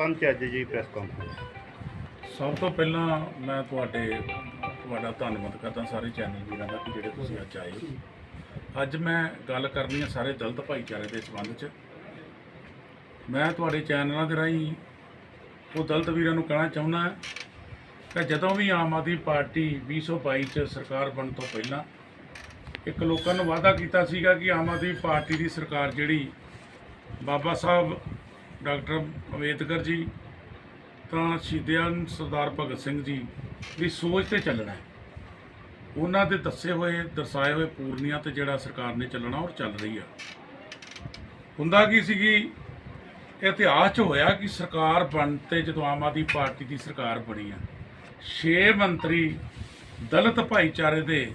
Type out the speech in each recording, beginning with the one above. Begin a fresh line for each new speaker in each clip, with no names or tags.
ਸਬੰਧ ਚ ਅੱਜ ਜੀ ਪ੍ਰੈਸ ਕਾਨਫਰੰਸ
ਸਭ ਤੋਂ ਪਹਿਲਾਂ ਮੈਂ ਤੁਹਾਡੇ, ਤੁਹਾਡਾ ਧੰਨਵਾਦ ਕਰਦਾ ਸਾਰੇ ਚੈਨਲ ਵੀਰਾਂ ਦਾ ਕਿ ਜਿਹੜੇ ਤੁਸੀਂ ਅੱਜ ਆਏ ਹੋ। ਅੱਜ ਮੈਂ ਗੱਲ ਕਰਨੀ ਹੈ ਸਾਰੇ ਦਲਤ ਭਾਈਚਾਰੇ ਦੇ ਸੰਬੰਧ 'ਚ। ਮੈਂ ਤੁਹਾਡੇ ਚੈਨਲਾਂ ਦੇ ਰਾਹੀਂ ਉਹ ਦਲਤ ਵੀਰਾਂ ਨੂੰ ਕਹਿਣਾ ਚਾਹੁੰਦਾ ਕਿ ਜਦੋਂ ਵੀ ਆਮ ਆਦਮੀ ਪਾਰਟੀ 2022 'ਚ ਸਰਕਾਰ ਬਣਨ ਤੋਂ ਪਹਿਲਾਂ ਇੱਕ ਲੋਕਾਂ ਨੂੰ ਵਾਅਦਾ ਕੀਤਾ ਸੀਗਾ ਕਿ ਆਮ ਆਦਮੀ ਪਾਰਟੀ ਦੀ ਸਰਕਾਰ ਜਿਹੜੀ ਬਾਬਾ ਸਾਹਿਬ ਡਾਕਟਰ ਅੰਬੇਦਕਰ ਜੀ, ਤਾਂ ਸ਼ਹੀਦਾਂ ਸਰਦਾਰ ਭਗਤ ਸਿੰਘ ਜੀ ਦੀ ਸੋਚ ਤੇ ਚੱਲਣਾ ਹੈ। ਉਹਨਾਂ ਦੇ ਦੱਸੇ ਹੋਏ, ਦਰਸਾਏ ਹੋਏ ਪੂਰਨੀਆਂ ਤੇ ਜਿਹੜਾ ਸਰਕਾਰ ਨੇ ਚੱਲਣਾ ਔਰ ਚੱਲ ਰਹੀ ਆ। ਹੁੰਦਾ ਕੀ ਸੀਗੀ ਇਤਿਹਾਸ 'ਚ ਹੋਇਆ ਕਿ ਸਰਕਾਰ ਬਣ ਤੇ ਜਦੋਂ ਆਮ ਆਦਮੀ ਪਾਰਟੀ ਦੀ ਸਰਕਾਰ ਬਣੀ ਆ, ਛੇ ਮੰਤਰੀ ਦਲਿਤ ਭਾਈਚਾਰੇ ਦੇ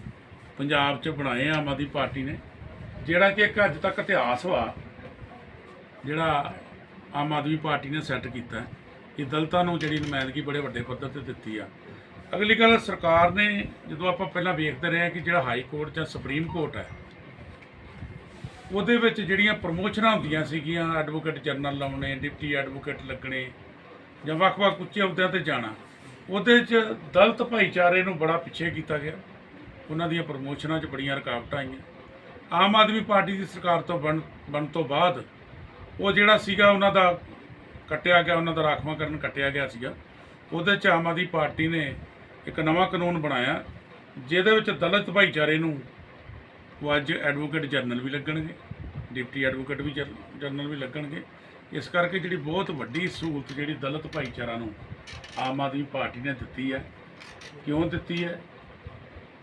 ਪੰਜਾਬ 'ਚ ਬਣਾਏ ਆਮ ਆਦਮੀ ਪਾਰਟੀ ਨੇ, ਜਿਹੜਾ ਕਿ ਇੱਕ ਅੱਜ ਤੱਕ ਇਤਿਹਾਸ ਵਾ, ਜਿਹੜਾ ਆਮ ਆਦਮੀ ਪਾਰਟੀ ਨੇ ਸੈੱਟ ਕੀਤਾ। ਹੈ ਕਿ ਦਲਿਤਾਂ ਨੂੰ ਜਿਹੜੀ ਨੁਮਾਇੰਦਗੀ ਬੜੇ ਵੱਡੇ ਪੱਧਰ ਤੇ ਦਿੱਤੀ ਆ। ਅਗਲੀ ਗੱਲ, ਸਰਕਾਰ ਨੇ ਜਦੋਂ ਆਪਾਂ ਪਹਿਲਾਂ ਵੇਖਦੇ ਰਹੇ ਹਾਂ ਕਿ ਜਿਹੜਾ ਹਾਈ ਕੋਰਟ ਜਾਂ ਸੁਪਰੀਮ ਕੋਰਟ ਹੈ, ਉਹਦੇ ਵਿੱਚ ਜਿਹੜੀਆਂ ਪ੍ਰਮੋਸ਼ਨਾਂ ਹੁੰਦੀਆਂ ਸੀਗੀਆਂ ਐਡਵੋਕੇਟ ਜਨਰਲ ਲਾਉਣੇ ਡਿਪਟੀ ਐਡਵੋਕੇਟ ਲੱਗਣੇ, ਜਾਂ ਵੱਖ-ਵੱਖ ਉੱਚੇ ਅਹੁਦਿਆਂ ਤੇ ਜਾਣਾ, ਉਹਦੇ 'ਚ ਦਲਤ ਭਾਈਚਾਰੇ ਨੂੰ ਬੜਾ ਪਿੱਛੇ ਕੀਤਾ ਗਿਆ। ਉਹਨਾਂ ਦੀਆਂ ਪ੍ਰਮੋਸ਼ਨਾਂ 'ਚ ਬੜੀਆਂ ਰੁਕਾਵਟਾਂ ਆਈਆਂ। ਆਮ ਆਦਮੀ ਪਾਰਟੀ ਦੀ ਸਰਕਾਰ ਤੋਂ ਬਣ ਬਣ ਤੋਂ ਬਾਅਦ ਉਹ ਜਿਹੜਾ ਸੀਗਾ ਉਹਨਾਂ ਦਾ ਕੱਟਿਆ ਗਿਆ, ਉਹਨਾਂ ਦਾ ਰਾਖਵਾਂਕਰਨ ਕੱਟਿਆ ਗਿਆ ਸੀਗਾ। ਉਹਦੇ 'ਚ ਆਮ ਆਦਮੀ ਪਾਰਟੀ ਨੇ ਇੱਕ ਨਵਾਂ ਕਾਨੂੰਨ ਬਣਾਇਆ, ਜਿਹਦੇ ਵਿੱਚ ਦਲਿਤ ਭਾਈਚਾਰੇ ਨੂੰ ਉਹ ਅੱਜ ਐਡਵੋਕੇਟ ਜਨਰਲ ਵੀ ਲੱਗਣਗੇ ਡਿਪਟੀ ਐਡਵੋਕੇਟ ਵੀ ਜਨਰਲ ਵੀ ਲੱਗਣਗੇ। ਇਸ ਕਰਕੇ ਜਿਹੜੀ ਬਹੁਤ ਵੱਡੀ ਸਹੂਲਤ ਜਿਹੜੀ ਦਲਿਤ ਭਾਈਚਾਰਾ ਨੂੰ ਆਮ ਆਦਮੀ ਪਾਰਟੀ ਨੇ ਦਿੱਤੀ ਹੈ, ਕਿਉਂ ਦਿੱਤੀ ਹੈ?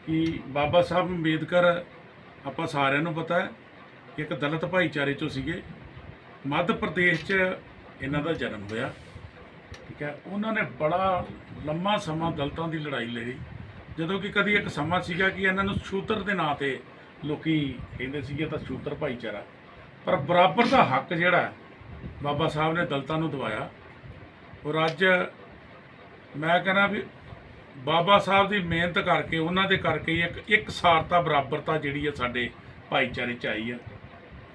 ਕਿ ਬਾਬਾ ਸਾਹਿਬ ਅੰਬੇਦਕਰ, ਆਪਾਂ ਸਾਰਿਆਂ ਨੂੰ ਪਤਾ ਹੈ ਕਿ ਇੱਕ ਦਲਿਤ ਭਾਈਚਾਰੇ ਚੋਂ ਸੀਗੇ। ਮੱਧ ਪ੍ਰਦੇਸ਼ 'ਚ ਇਹਨਾਂ ਦਾ ਜਨਮ ਹੋਇਆ, ਠੀਕ ਹੈ। ਉਹਨਾਂ ਨੇ ਬੜਾ ਲੰਮਾ ਸਮਾਂ ਦਲਤਾਂ ਦੀ ਲੜਾਈ ਲੜੀ। ਜਦੋਂ ਕਿ ਕਦੀ ਇੱਕ ਸਮਾਂ ਸੀਗਾ ਕਿ ਇਹਨਾਂ ਨੂੰ ਸ਼ੂਤਰ ਦੇ ਨਾਂ ਤੇ ਲੋਕੀ ਕਹਿੰਦੇ ਸੀਗੇ ਤਾਂ ਸ਼ੂਤਰ ਭਾਈਚਾਰਾ। ਪਰ ਬਰਾਬਰ ਦਾ ਹੱਕ ਜਿਹੜਾ ਬਾਬਾ ਸਾਹਿਬ ਨੇ ਦਲਤਾਂ ਨੂੰ ਦਵਾਇਆ। ਔਰ ਅੱਜ ਮੈਂ ਕਹਿੰਦਾ ਵੀ ਬਾਬਾ ਸਾਹਿਬ ਦੀ ਮਿਹਨਤ ਕਰਕੇ, ਉਹਨਾਂ ਦੇ ਕਰਕੇ ਇੱਕ ਇੱਕ ਸਾਰਤਾ, ਬਰਾਬਰਤਾ ਜਿਹੜੀ ਹੈ ਸਾਡੇ ਭਾਈਚਾਰੇ 'ਚ ਆਈ ਹੈ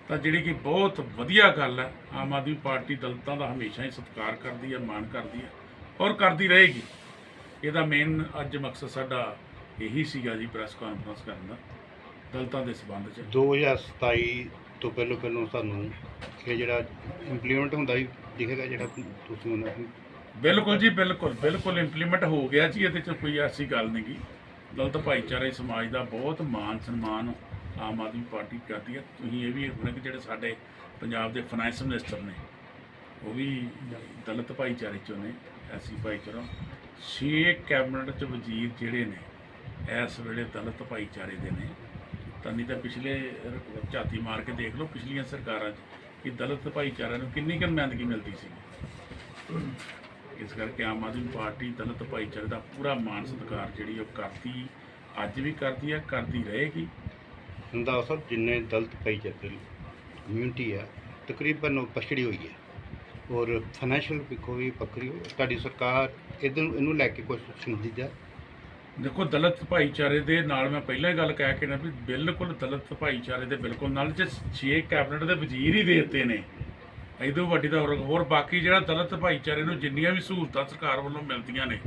ਤਾਂ ਜਿਹੜੀ ਕਿ ਬਹੁਤ ਵਧੀਆ ਗੱਲ ਹੈ ਆਮ ਆਦਮੀ ਪਾਰਟੀ ਦਲਿਤਾਂ ਦਾ ਹਮੇਸ਼ਾ ਹੀ ਸਤਿਕਾਰ ਕਰਦੀ ਹੈ ਮਾਣ ਕਰਦੀ ਹੈ ਔਰ ਕਰਦੀ ਰਹੇਗੀ। ਇਹਦਾ ਮੇਨ ਅੱਜ ਮਕਸਦ ਸਾਡਾ ਇਹੀ ਸੀਗਾ ਜੀ ਪ੍ਰੈਸ ਕਾਨਫਰੰਸ ਕਰਨ ਦਾ ਦਲਿਤਾਂ ਦੇ ਸਬੰਧ 'ਚ।
2027 ਤੋਂ ਪਹਿਲਾਂ ਪਹਿਲਾਂ ਸਾਨੂੰ ਇਹ ਜਿਹੜਾ ਇੰਪਲੀਮੈਂਟ ਹੁੰਦਾ ਹੀ ਦਿਖੇਗਾ ਜਿਹੜਾ ਤੁਸੀਂ ਉਹਨਾਂ ਨੂੰ।
ਬਿਲਕੁਲ ਜੀ ਬਿਲਕੁਲ ਬਿਲਕੁਲ ਇੰਪਲੀਮੈਂਟ ਹੋ ਗਿਆ ਜੀ ਇਹਦੇ 'ਚ ਕੋਈ ਐਸੀ ਗੱਲ ਨਹੀਂ ਗੀ ਦਲਿਤ ਭਾਈਚਾਰੇ ਸਮਾਜ ਦਾ ਬਹੁਤ ਮਾਨ ਸਨਮਾਨ ਆਮ ਆਦਮੀ ਪਾਰਟੀ ਕਰਦੀ ਹੈ। ਤੁਸੀਂ ਇਹ ਵੀ ਹੁਣ ਕਿ ਜਿਹੜੇ ਸਾਡੇ ਪੰਜਾਬ ਦੇ ਫਾਈਨੈਂਸ ਮਿਨਿਸਟਰ ਨੇ, ਉਹ ਵੀ ਦਲਿਤ ਭਾਈਚਾਰੇ ਚੋਂ ਨੇ, ਐਸੀ ਭਾਈਚਾਰਾ। ਛੇ ਕੈਬਨਿਟ ਚ ਵਜ਼ੀਰ ਜਿਹੜੇ ਨੇ, ਇਸ ਵੇਲੇ ਦਲਿਤ ਭਾਈਚਾਰੇ ਦੇ ਨੇ। ਤਾਂ ਨਹੀਂ ਤਾਂ ਪਿਛਲੇ ਝਾਤੀ ਮਾਰ ਕੇ ਦੇਖ ਲਓ, ਪਿਛਲੀਆਂ ਸਰਕਾਰਾਂ 'ਚ ਕਿ ਦਲਿਤ ਭਾਈਚਾਰਿਆਂ ਨੂੰ ਕਿੰਨੀ ਕੁ ਨੁਮਾਇੰਦਗੀ ਮਿਲਦੀ ਸੀ। ਇਸ ਕਰਕੇ ਆਮ ਆਦਮੀ ਪਾਰਟੀ ਦਲਿਤ ਭਾਈਚਾਰੇ ਦਾ ਪੂਰਾ ਮਾਣ ਸਤਿਕਾਰ ਜਿਹੜੀ ਉਹ ਕਰਦੀ, ਅੱਜ ਵੀ ਕਰਦੀ ਹੈ, ਕਰਦੀ ਰਹੇਗੀ।
ਹੁੰਦਾ ਸਰ ਜਿੰਨੇ ਦਲਤ ਭਾਈਚਾਰੇ ਕਮਿਊਨਿਟੀ ਹੈ ਤਕਰੀਬਨ ਉਹ ਪਛੜੀ ਹੋਈ ਹੈ। ਔਰ ਫਾਈਨੈਂਸ਼ੀਅਲ ਪਿੱਖੋਂ ਵੀ ਪੱਕਰੀ ਹੋਈ। ਤੁਹਾਡੀ ਸਰਕਾਰ ਇਹਨੂੰ ਇਹਨੂੰ ਲੈ ਕੇ ਕੁਝ ਸੁਣਦੀ ਜਾ
ਦੇਖੋ, ਦਲਿਤ ਭਾਈਚਾਰੇ ਦੇ ਨਾਲ ਮੈਂ ਪਹਿਲਾਂ ਹੀ ਗੱਲ ਕਹਿ ਕੇ ਨਾ ਵੀ ਬਿਲਕੁਲ ਦਲਿਤ ਭਾਈਚਾਰੇ ਦੇ ਬਿਲਕੁਲ ਨਾਲ ਜੇ 6 ਕੈਬਨਿਟ ਦੇ ਵਜ਼ੀਰ ਹੀ ਦੇ ਦਿੱਤੇ ਨੇ। ਇਦੋਂ ਵੱਡੀ ਤਾਂ ਹੋਰ ਹੋਰ ਬਾਕੀ ਜਿਹੜਾ ਦਲਿਤ ਭਾਈਚਾਰੇ ਨੂੰ ਜਿੰਨੀਆਂ ਵੀ ਸਹੂਲਤਾਂ ਸਰਕਾਰ ਵੱਲੋਂ ਮਿਲਦੀਆਂ ਨੇ,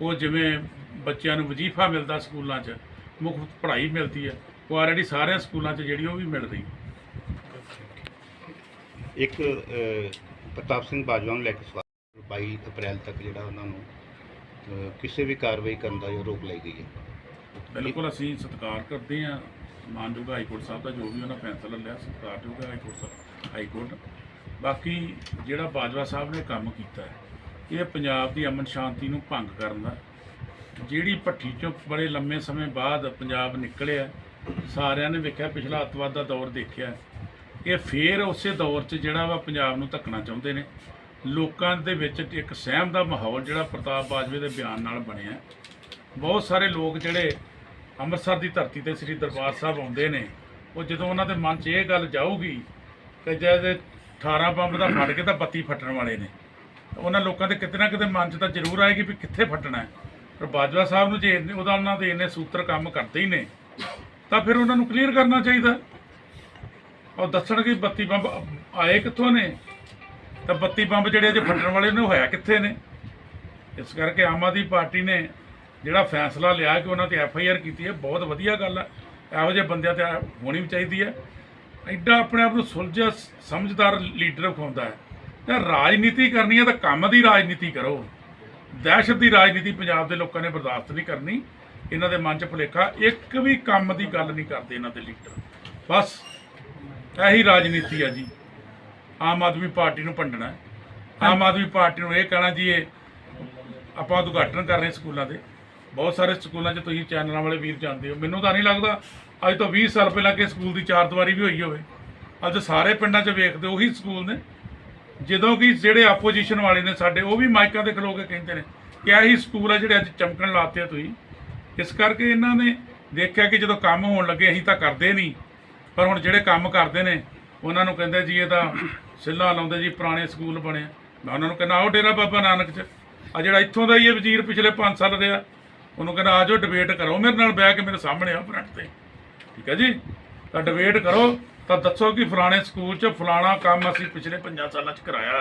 ਉਹ ਜਿਵੇਂ ਬੱਚਿਆਂ ਨੂੰ ਵਜ਼ੀਫਾ ਮਿਲਦਾ ਸਕੂਲਾਂ 'ਚ ਮੁਫਤ ਪੜ੍ਹਾਈ ਮਿਲਦੀ ਹੈ ਉਹ ਆਲਰੇਡੀ ਸਾਰਿਆਂ ਸਕੂਲਾਂ 'ਚ ਜਿਹੜੀ ਉਹ ਵੀ ਮਿਲ ਰਹੀ।
ਇੱਕ ਅਹ, ਪ੍ਰਤਾਪ ਸਿੰਘ ਬਾਜਵਾ ਨੂੰ ਲੈ ਕੇ ਸਵਾਲ 22 ਅਪ੍ਰੈਲ ਤੱਕ ਜਿਹੜਾ ਉਹਨਾਂ ਨੂੰ ਅਹ, ਕਿਸੇ ਵੀ ਕਾਰਵਾਈ ਕਰਨ ਦਾ ਜੋ ਰੋਕ ਲਈ ਗਈ ਹੈ।
ਬਿਲਕੁਲ ਅਸੀਂ ਸਤਿਕਾਰ ਕਰਦੇ ਹਾਂ ਮਾਨਯੋਗ ਹਾਈ ਕੋਰਟ ਸਾਹਿਬ ਦਾ ਜੋ ਵੀ ਉਹਨਾਂ ਫੈਸਲਾ ਲਿਆ ਸਤਿਕਾਰਯੋਗ ਹੈ ਹਾਈ ਕੋਰਟ ਸਾਹਿਬ ਹਾਈ ਕੋਰਟ ਬਾਕੀ ਜਿਹੜਾ ਬਾਜਵਾ ਸਾਹਿਬ ਨੇ ਕੰਮ ਕੀਤਾ ਹੈ ਇਹ ਪੰਜਾਬ ਦੀ ਅਮਨ ਸ਼ਾਂਤੀ ਨੂੰ ਭੰਗ ਕਰਨ ਦਾ। ਜਿਹੜੀ ਭੱਠੀ ਚੋਂ ਬੜੇ ਲੰਮੇ ਸਮੇਂ ਬਾਅਦ ਪੰਜਾਬ ਨਿਕਲਿਆ ਸਾਰਿਆਂ ਨੇ ਵੇਖਿਆ, ਪਿਛਲਾ ਅੱਤਵਾਦ ਦਾ ਦੌਰ ਦੇਖਿਆ। ਇਹ ਫੇਰ ਉਸੇ ਦੌਰ 'ਚ ਜਿਹੜਾ ਵਾ ਪੰਜਾਬ ਨੂੰ ਧੱਕਣਾ ਚਾਹੁੰਦੇ ਨੇ। ਲੋਕਾਂ ਦੇ ਵਿੱਚ ਇੱਕ ਸਹਿਮ ਦਾ ਮਾਹੌਲ ਜਿਹੜਾ ਪ੍ਰਤਾਪ ਬਾਜਵੇ ਦੇ ਬਿਆਨ ਨਾਲ ਬਣਿਆ। ਬਹੁਤ ਸਾਰੇ ਲੋਕ ਜਿਹੜੇ ਅੰਮ੍ਰਿਤਸਰ ਦੀ ਧਰਤੀ ਤੇ ਸ੍ਰੀ ਦਰਬਾਰ ਸਾਹਿਬ ਆਉਂਦੇ ਨੇ, ਉਹ ਜਦੋਂ ਉਹਨਾਂ ਦੇ ਮਨ 'ਚ ਇਹ ਗੱਲ ਜਾਊਗੀ ਕਿ ਜਦ 18 ਬੰਬ ਦਾ ਫਟ ਕੇ ਤਾਂ ਬੱਤੀ ਫਟਣ ਵਾਲੇ ਨੇ ਉਹਨਾਂ ਲੋਕਾਂ ਦੇ ਕਿਤੇ ਨਾ ਕਿਤੇ ਮਨ 'ਚ ਤਾਂ ਜ਼ਰੂਰ ਆਏਗੀ ਵੀ ਕਿੱਥੇ ਫਟਣਾ ਹੈ। ਪਰ ਬਾਜਵਾ ਸਾਹਿਬ ਨੂੰ ਜੇ ਇੰਨੇ- ਉਹਦਾ ਉਹਨਾਂ ਦੇ ਇੰਨੇ ਸੂਤਰ ਕੰਮ ਕਰਦੇ ਹੀ ਨੇ ਤਾਂ ਫਿਰ ਉਹਨਾਂ ਨੂੰ ਕਲੀਅਰ ਕਰਨਾ ਚਾਹੀਦਾ। ਉਹ ਦੱਸਣਗੇ ਬੱਤੀ ਬੰਬ ਆਏ ਕਿੱਥੋਂ ਨੇ? ਤਾਂ ਬੱਤੀ ਬੰਬ ਜਿਹੜੇ ਅਜੇ ਫੱਟਣ ਵਾਲੇ ਨੇ, ਉਹ ਹੋਇਆ ਕਿੱਥੇ ਨੇ? ਇਸ ਕਰਕੇ ਆਮ ਆਦਮੀ ਪਾਰਟੀ ਨੇ ਜਿਹੜਾ ਫੈਸਲਾ ਲਿਆ ਕਿ ਉਹਨਾਂ ਤੇ ਐਫ ਆਈ ਆਰ ਕੀਤੀ ਹੈ, ਬਹੁਤ ਵਧੀਆ ਗੱਲ ਹੈ ਇਹੋ ਜਿਹੇ ਬੰਦਿਆਂ ਤੇ ਹੋਣੀ ਵੀ ਚਾਹੀਦੀ ਹੈ। ਐਡਾ ਆਪਣੇ ਆਪ ਨੂੰ ਸੁਲਝਿਆ ਸਮਝਦਾਰ ਲੀਡਰ ਵਿਖਾਉਂਦਾ ਹੈ। ਤੇ ਰਾਜਨੀਤੀ ਕਰਨੀ ਹੈ ਤਾਂ ਕੰਮ ਦੀ ਰਾਜਨੀਤੀ ਕਰੋ। ਦਹਿਸ਼ਤ ਦੀ ਰਾਜਨੀਤੀ ਪੰਜਾਬ ਦੇ ਲੋਕਾਂ ਨੇ ਬਰਦਾਸ਼ਤ ਨਹੀਂ ਕਰਨੀ। ਇਹਨਾਂ ਦੇ ਮਨ 'ਚ ਭੁਲੇਖਾ, ਇੱਕ ਵੀ ਕੰਮ ਦੀ ਗੱਲ ਨਹੀਂ ਕਰਦੇ ਇਹਨਾਂ ਦੇ ਲੀਡਰ। ਬਸ, ਇਹੀ ਰਾਜਨੀਤੀ ਆ ਜੀ। ਆਮ ਆਦਮੀ ਪਾਰਟੀ ਨੂੰ ਭੰਡਣਾ ਆਮ ਆਦਮੀ ਪਾਰਟੀ ਨੂੰ ਇਹ ਕਹਿਣਾ ਜੀ, ਇਹ ਆਪਾਂ ਉਦਘਾਟਨ ਕਰ ਰਹੇ ਸਕੂਲਾਂ ਦੇ। ਬਹੁਤ ਸਾਰੇ ਸਕੂਲਾਂ 'ਚ ਤੁਸੀਂ ਚੈਨਲਾਂ ਵਾਲੇ ਵੀਰ ਜਾਂਦੇ ਹੋ। ਮੈਨੂੰ ਤਾਂ ਨਹੀਂ ਲੱਗਦਾ ਅੱਜ ਤੋਂ 20 ਸਾਲ ਪਹਿਲਾਂ ਕਿ ਸਕੂਲ ਦੀ ਚਾਰ ਦੀਵਾਰੀ ਵੀ ਹੋਈ ਹੋਵੇ। ਅੱਜ ਸਾਰੇ ਪਿੰਡਾਂ 'ਚ ਵੇਖਦੇ ਉਹੀ ਸਕੂਲ ਨੇ। ਜਦੋਂ ਕਿ ਜਿਹੜੇ ਆਪੋਜੀਸ਼ਨ ਵਾਲੇ ਨੇ ਸਾਡੇ, ਉਹ ਵੀ ਮਾਈਕਾਂ ਤੇ ਖਲੋ ਕੇ ਕਹਿੰਦੇ ਨੇ ਕਿ ਇਹੀ ਸਕੂਲ ਆ ਜਿਹੜੇ ਅੱਜ ਚਮਕਣ ਲਾਤੇ ਆ ਤੁਸੀਂ। ਇਸ ਕਰਕੇ ਇਹਨਾਂ ਨੇ ਦੇਖਿਆ ਕਿ ਜਦੋਂ ਕੰਮ ਹੋਣ ਲੱਗੇ ਅਸੀਂ ਤਾਂ ਕਰਦੇ ਨਹੀਂ। ਪਰ ਹੁਣ ਜਿਹੜੇ ਕੰਮ ਕਰਦੇ ਨੇ ਉਹਨਾਂ ਨੂੰ ਕਹਿੰਦੇ ਜੀ ਇਹ ਤਾਂ ਸਿੱਲਾ ਲਾਉਂਦੇ ਜੀ ਪੁਰਾਣੇ ਸਕੂਲ ਬਣੇ। ਮੈਂ ਉਹਨਾਂ ਨੂੰ ਕਹਿੰਦਾ ਆਓ ਡੇਰਾ ਬਾਬਾ ਨਾਨਕ ਚ। ਆ ਜਿਹੜਾ ਇੱਥੋਂ ਦਾ ਹੀ ਇਹ ਵਜ਼ੀਰ ਪਿਛਲੇ 5 ਸਾਲ ਰਿਹਾ ਉਹਨੂੰ ਕਹਿੰਦਾ ਆਜੋ ਡਿਬੇਟ ਕਰੋ। ਮੇਰੇ ਨਾਲ ਬਹਿ ਕੇ ਮੇਰੇ ਸਾਹਮਣੇ ਆ ਫਰੰਟ ਤੇ। ਠੀਕ ਹੈ ਜੀ? ਤਾਂ ਡਿਬੇਟ ਕਰੋ। ਤਾਂ ਦੱਸੋ ਕਿ ਫਲਾਣੇ ਸਕੂਲ 'ਚ ਫਲਾਣਾ ਕੰਮ ਅਸੀਂ ਪਿਛਲੇ 5 ਸਾਲਾਂ 'ਚ ਕਰਾਇਆ।